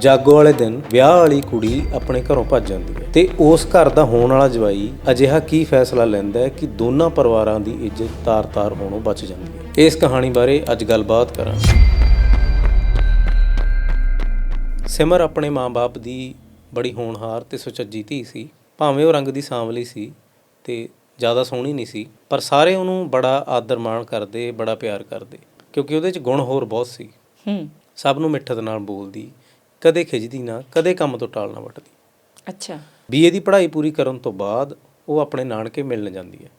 ਜਾਗੋ ਵਾਲੇ ਦਿਨ ਵਿਆਹ ਵਾਲੀ ਕੁੜੀ ਆਪਣੇ ਘਰੋਂ ਭੱਜ ਜਾਂਦੀ ਹੈ। ਤੇ ਉਸ ਘਰ ਦਾ ਹੋਣ ਵਾਲਾ ਜਵਾਈ ਅਜਿਹਾ ਕੀ ਫੈਸਲਾ ਲੈਂਦਾ ਹੈ ਕਿ ਦੋਨਾਂ ਪਰਿਵਾਰਾਂ ਦੀ ਇੱਜ਼ਤ ਤਾਰ-ਤਾਰ ਹੋਣੋਂ ਬਚ ਜਾਂਦੀ ਹੈ। ਇਸ ਕਹਾਣੀ ਬਾਰੇ ਅੱਜ ਗੱਲਬਾਤ ਕਰਾਂਗੇ। ਸਿਮਰ ਆਪਣੇ ਮਾਂ-ਬਾਪ ਦੀ ਬੜੀ ਹੋਣਹਾਰ ਤੇ ਸੁਚੱਜੀ ਧੀ ਸੀ। ਭਾਵੇਂ ਉਹ ਰੰਗ ਦੀ ਸਾਂਵਲੀ ਸੀ ਤੇ ਜ਼ਿਆਦਾ ਸੋਹਣੀ ਨਹੀਂ ਸੀ ਪਰ ਸਾਰੇ ਉਹਨੂੰ ਬੜਾ ਆਦਰ ਮਾਣ ਕਰਦੇ ਬੜਾ ਪਿਆਰ ਕਰਦੇ ਕਿਉਂਕਿ ਉਹਦੇ 'ਚ ਗੁਣ ਹੋਰ ਬਹੁਤ ਸੀ। ਹੂੰ। ਸਭ ਨੂੰ ਮਿੱਠਤ ਨਾਲ ਬੋਲਦੀ ਕਦੇ ਖਿਜਦੀ ਨਾ ਕਦੇ ਕੰਮ ਤੋਂ ਟਾਲ ਨਾ ਵੱਟਦੀ। ਅੱਛਾ। ਬੀਏ ਦੀ ਪੜ੍ਹਾਈ ਪੂਰੀ ਕਰਨ ਤੋਂ ਬਾਅਦ ਉਹ ਆਪਣੇ ਨਾਨਕੇ ਮਿਲਣ ਜਾਂਦੀ ਹੈ।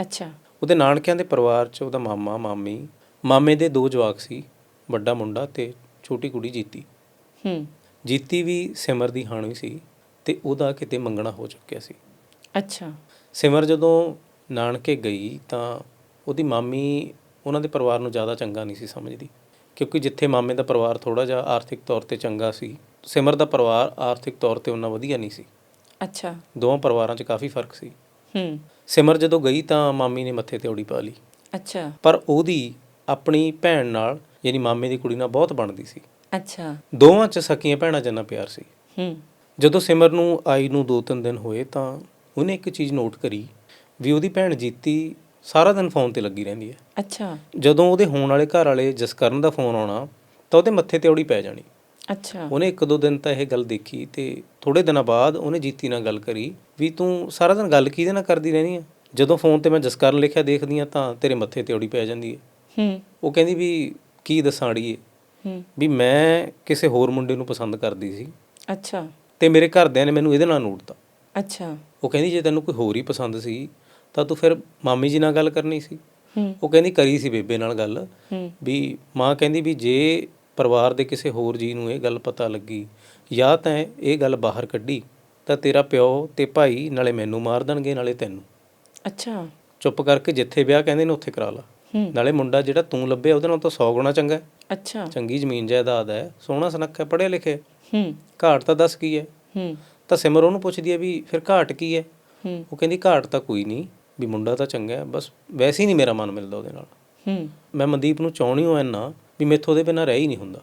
ਅੱਛਾ। ਉਹਦੇ ਨਾਨਕਿਆਂ ਦੇ ਪਰਿਵਾਰ 'ਚ ਉਹਦਾ ਮਾਮਾ ਮਾਮੀ ਮਾਮੇ ਦੇ ਦੋ ਜਵਾਕ ਸੀ ਵੱਡਾ ਮੁੰਡਾ ਤੇ ਛੋਟੀ ਕੁੜੀ ਜੀਤੀ। ਹੂੰ। ਜੀਤੀ ਵੀ ਸਿਮਰ ਦੀ ਹਾਣੀ ਸੀ ਤੇ ਉਹਦਾ ਕਿਤੇ ਮੰਗਣਾ ਹੋ ਚੁੱਕਿਆ ਸੀ। ਅੱਛਾ। ਸਿਮਰ ਜਦੋਂ ਨਾਨਕੇ ਗਈ ਤਾਂ ਉਹਦੀ ਮਾਮੀ ਉਹਨਾਂ ਦੇ ਪਰਿਵਾਰ ਨੂੰ ਜ਼ਿਆਦਾ ਚੰਗਾ ਨਹੀਂ ਸੀ ਸਮਝਦੀ। ਕਿਉਂਕਿ ਜਿੱਥੇ ਮਾਮੇ ਦਾ ਪਰਿਵਾਰ ਥੋੜਾ ਜਿਹਾ ਆਰਥਿਕ ਤੌਰ ਤੇ ਚੰਗਾ ਸੀ ਸਿਮਰ ਦਾ ਪਰਿਵਾਰ ਆਰਥਿਕ ਤੌਰ ਤੇ ਉਹਨਾਂ ਵਧੀਆ ਨਹੀਂ ਸੀ। ਅੱਛਾ। ਦੋਵਾਂ ਪਰਿਵਾਰਾਂ 'ਚ ਕਾਫੀ ਫ਼ਰਕ ਸੀ। ਹੂੰ। ਸਿਮਰ ਜਦੋਂ ਗਈ ਤਾਂ ਮਾਮੀ ਨੇ ਮੱਥੇ ਤੇ ਔੜੀ ਪਾ ਲਈ। ਅੱਛਾ। ਪਰ ਉਹਦੀ ਆਪਣੀ ਭੈਣ ਨਾਲ ਯਾਨੀ ਮਾਮੇ ਦੀ ਕੁੜੀ ਨਾਲ ਬਹੁਤ ਬਣਦੀ ਸੀ। ਅੱਛਾ। ਦੋਵਾਂ 'ਚ ਸਕੀਆਂ ਭੈਣਾਂ ਜਿੰਨਾ ਪਿਆਰ ਸੀ। ਹੂੰ। ਜਦੋਂ ਸਿਮਰ ਨੂੰ ਆਈ ਨੂੰ ਦੋ ਤਿੰਨ ਦਿਨ ਹੋਏ ਤਾਂ ਉਹਨੇ ਇੱਕ ਚੀਜ਼ ਨੋਟ ਕਰੀ ਵੀ ਉਹਦੀ ਭੈਣ ਜੀਤੀ ਸਾਰਾ ਦਿਨ ਫੋਨ ਤੇ ਲੱਗੀ ਰਹਿੰਦੀ ਹੈ। ਅੱਛਾ। ਜਦੋਂ ਉਹਦੇ ਹੋਣ ਵਾਲੇ ਘਰ ਵਾਲੇ ਜਸਕਰਨ ਦਾ ਫੋਨ ਆਉਣਾ ਤਾਂ ਉਹਦੇ ਮੱਥੇ ਤੇ ਔੜੀ ਪੈ ਜਾਣੀ। ਅੱਛਾ। ਉਹਨੇ ਇੱਕ ਦੋ ਦਿਨ ਤਾਂ ਇਹ ਗੱਲ ਦੇਖੀ ਤੇ ਥੋੜੇ ਦਿਨਾਂ ਬਾਅਦ ਉਹਨੇ ਜੀਤੀ ਨਾਲ ਗੱਲ ਕਰੀ ਵੀ ਤੂੰ ਸਾਰਾ ਦਿਨ ਗੱਲ ਕਿਹਦੇ ਨਾਲ ਕਰਦੀ ਰਹਿੰਦੀ ਆ ਜਦੋਂ ਫੋਨ ਤੇ ਮੈਂ ਜਸਕਰਨ ਲਿਖਿਆ ਦੇਖਦੀ ਆ ਤਾਂ ਤੇਰੇ ਮੱਥੇ ਤੇ ਔੜੀ ਪੈ ਜਾਂਦੀ ਹੈ। ਹੂੰ। ਉਹ ਕਹਿੰਦੀ ਵੀ ਕੀ ਦੱਸਾਂ ਅੜੀਏ? ਹੂੰ। ਵੀ ਮੈਂ ਕਿਸੇ ਹੋਰ ਮੁੰਡੇ ਨੂੰ ਪਸੰਦ ਕਰਦੀ ਸੀ। ਅੱਛਾ। ਤੇ ਮੇਰੇ ਘਰਦਿਆਂ ਨੇ ਮੈਨੂੰ ਇਹਦੇ ਨਾਲ ਨੋਟਤਾ ਅੱਛਾ। ਉਹ ਕਹਿੰਦੀ ਜੇ ਤੈਨੂੰ ਕੋਈ ਹੋਰ ਹੀ ਪਸੰਦ ਸੀ ਤਾਂ ਤੂੰ ਫਿਰ ਮਾਮੀ ਜੀ ਨਾਲ ਗੱਲ ਕਰਨੀ ਸੀ। ਉਹ ਕਹਿੰਦੀ ਕਰੀ ਸੀ ਬੇਬੇ ਨਾਲ ਗੱਲ। ਵੀ ਮਾਂ ਕਹਿੰਦੀ ਵੀ ਜੇ ਪਰਿਵਾਰ ਦੇ ਕਿਸੇ ਹੋਰ ਜੀ ਨੂੰ ਇਹ ਗੱਲ ਪਤਾ ਲੱਗੀ ਜਾਂ ਤਾਂ ਇਹ ਗੱਲ ਬਾਹਰ ਕੱਢੀ ਤਾਂ ਤੇਰਾ ਪਿਓ ਤੇ ਭਾਈ ਨਾਲੇ ਮੈਨੂੰ ਮਾਰ ਦੇਣਗੇ ਨਾਲੇ ਤੈਨੂੰ। ਅੱਛਾ। ਚੁੱਪ ਕਰਕੇ ਜਿੱਥੇ ਵਿਆਹ ਕਹਿੰਦੇ ਨੇ ਉੱਥੇ ਕਰਾ ਲਾ। ਨਾਲੇ ਮੁੰਡਾ ਜਿਹੜਾ ਤੂੰ ਲੱਭਿਆ ਉਹਦੇ ਨਾਲ ਤਾਂ 100 ਗੁਣਾ ਚੰਗਾ ਹੈ। ਅੱਛਾ। ਚੰਗੀ ਜ਼ਮੀਨ ਜਾਇਦਾਦ ਹੈ ਸੋਹਣਾ ਸੁਨੱਖਾ ਪੜ੍ਹਿਆ ਲਿਖਿਆ ਹੈ। ਹੂੰ। ਘਾਟ ਤਾਂ ਦੱਸ ਕੀ ਹੈ। ਹੂੰ। ਤਾਂ ਸਿਮਰ ਉਹਨੂੰ ਪੁੱਛਦੀ ਹੈ ਵੀ ਫਿਰ ਘਾਟ ਕੀ ਹੈ? ਹੂੰ। ਉਹ ਕਹਿੰਦੀ ਘਾਟ ਤਾਂ ਕੋਈ ਨਹੀਂ। ਵੀ ਮੁੰਡਾ ਤਾਂ ਚੰਗਾ ਹੈ ਬਸ ਵੈਸੇ ਹੀ ਨਹੀਂ ਮੇਰਾ ਮਨ ਮਿਲਦਾ ਉਹਦੇ ਨਾਲ। ਹੂੰ। ਮੈਂ ਮਨਦੀਪ ਨੂੰ ਚਾਹਣੀ ਹੋ ਇੰਨਾ ਵੀ ਮੈਥੋਂ ਉਹਦੇ ਬਿਨਾਂ ਰਹਿ ਹੀ ਨਹੀਂ ਹੁੰਦਾ।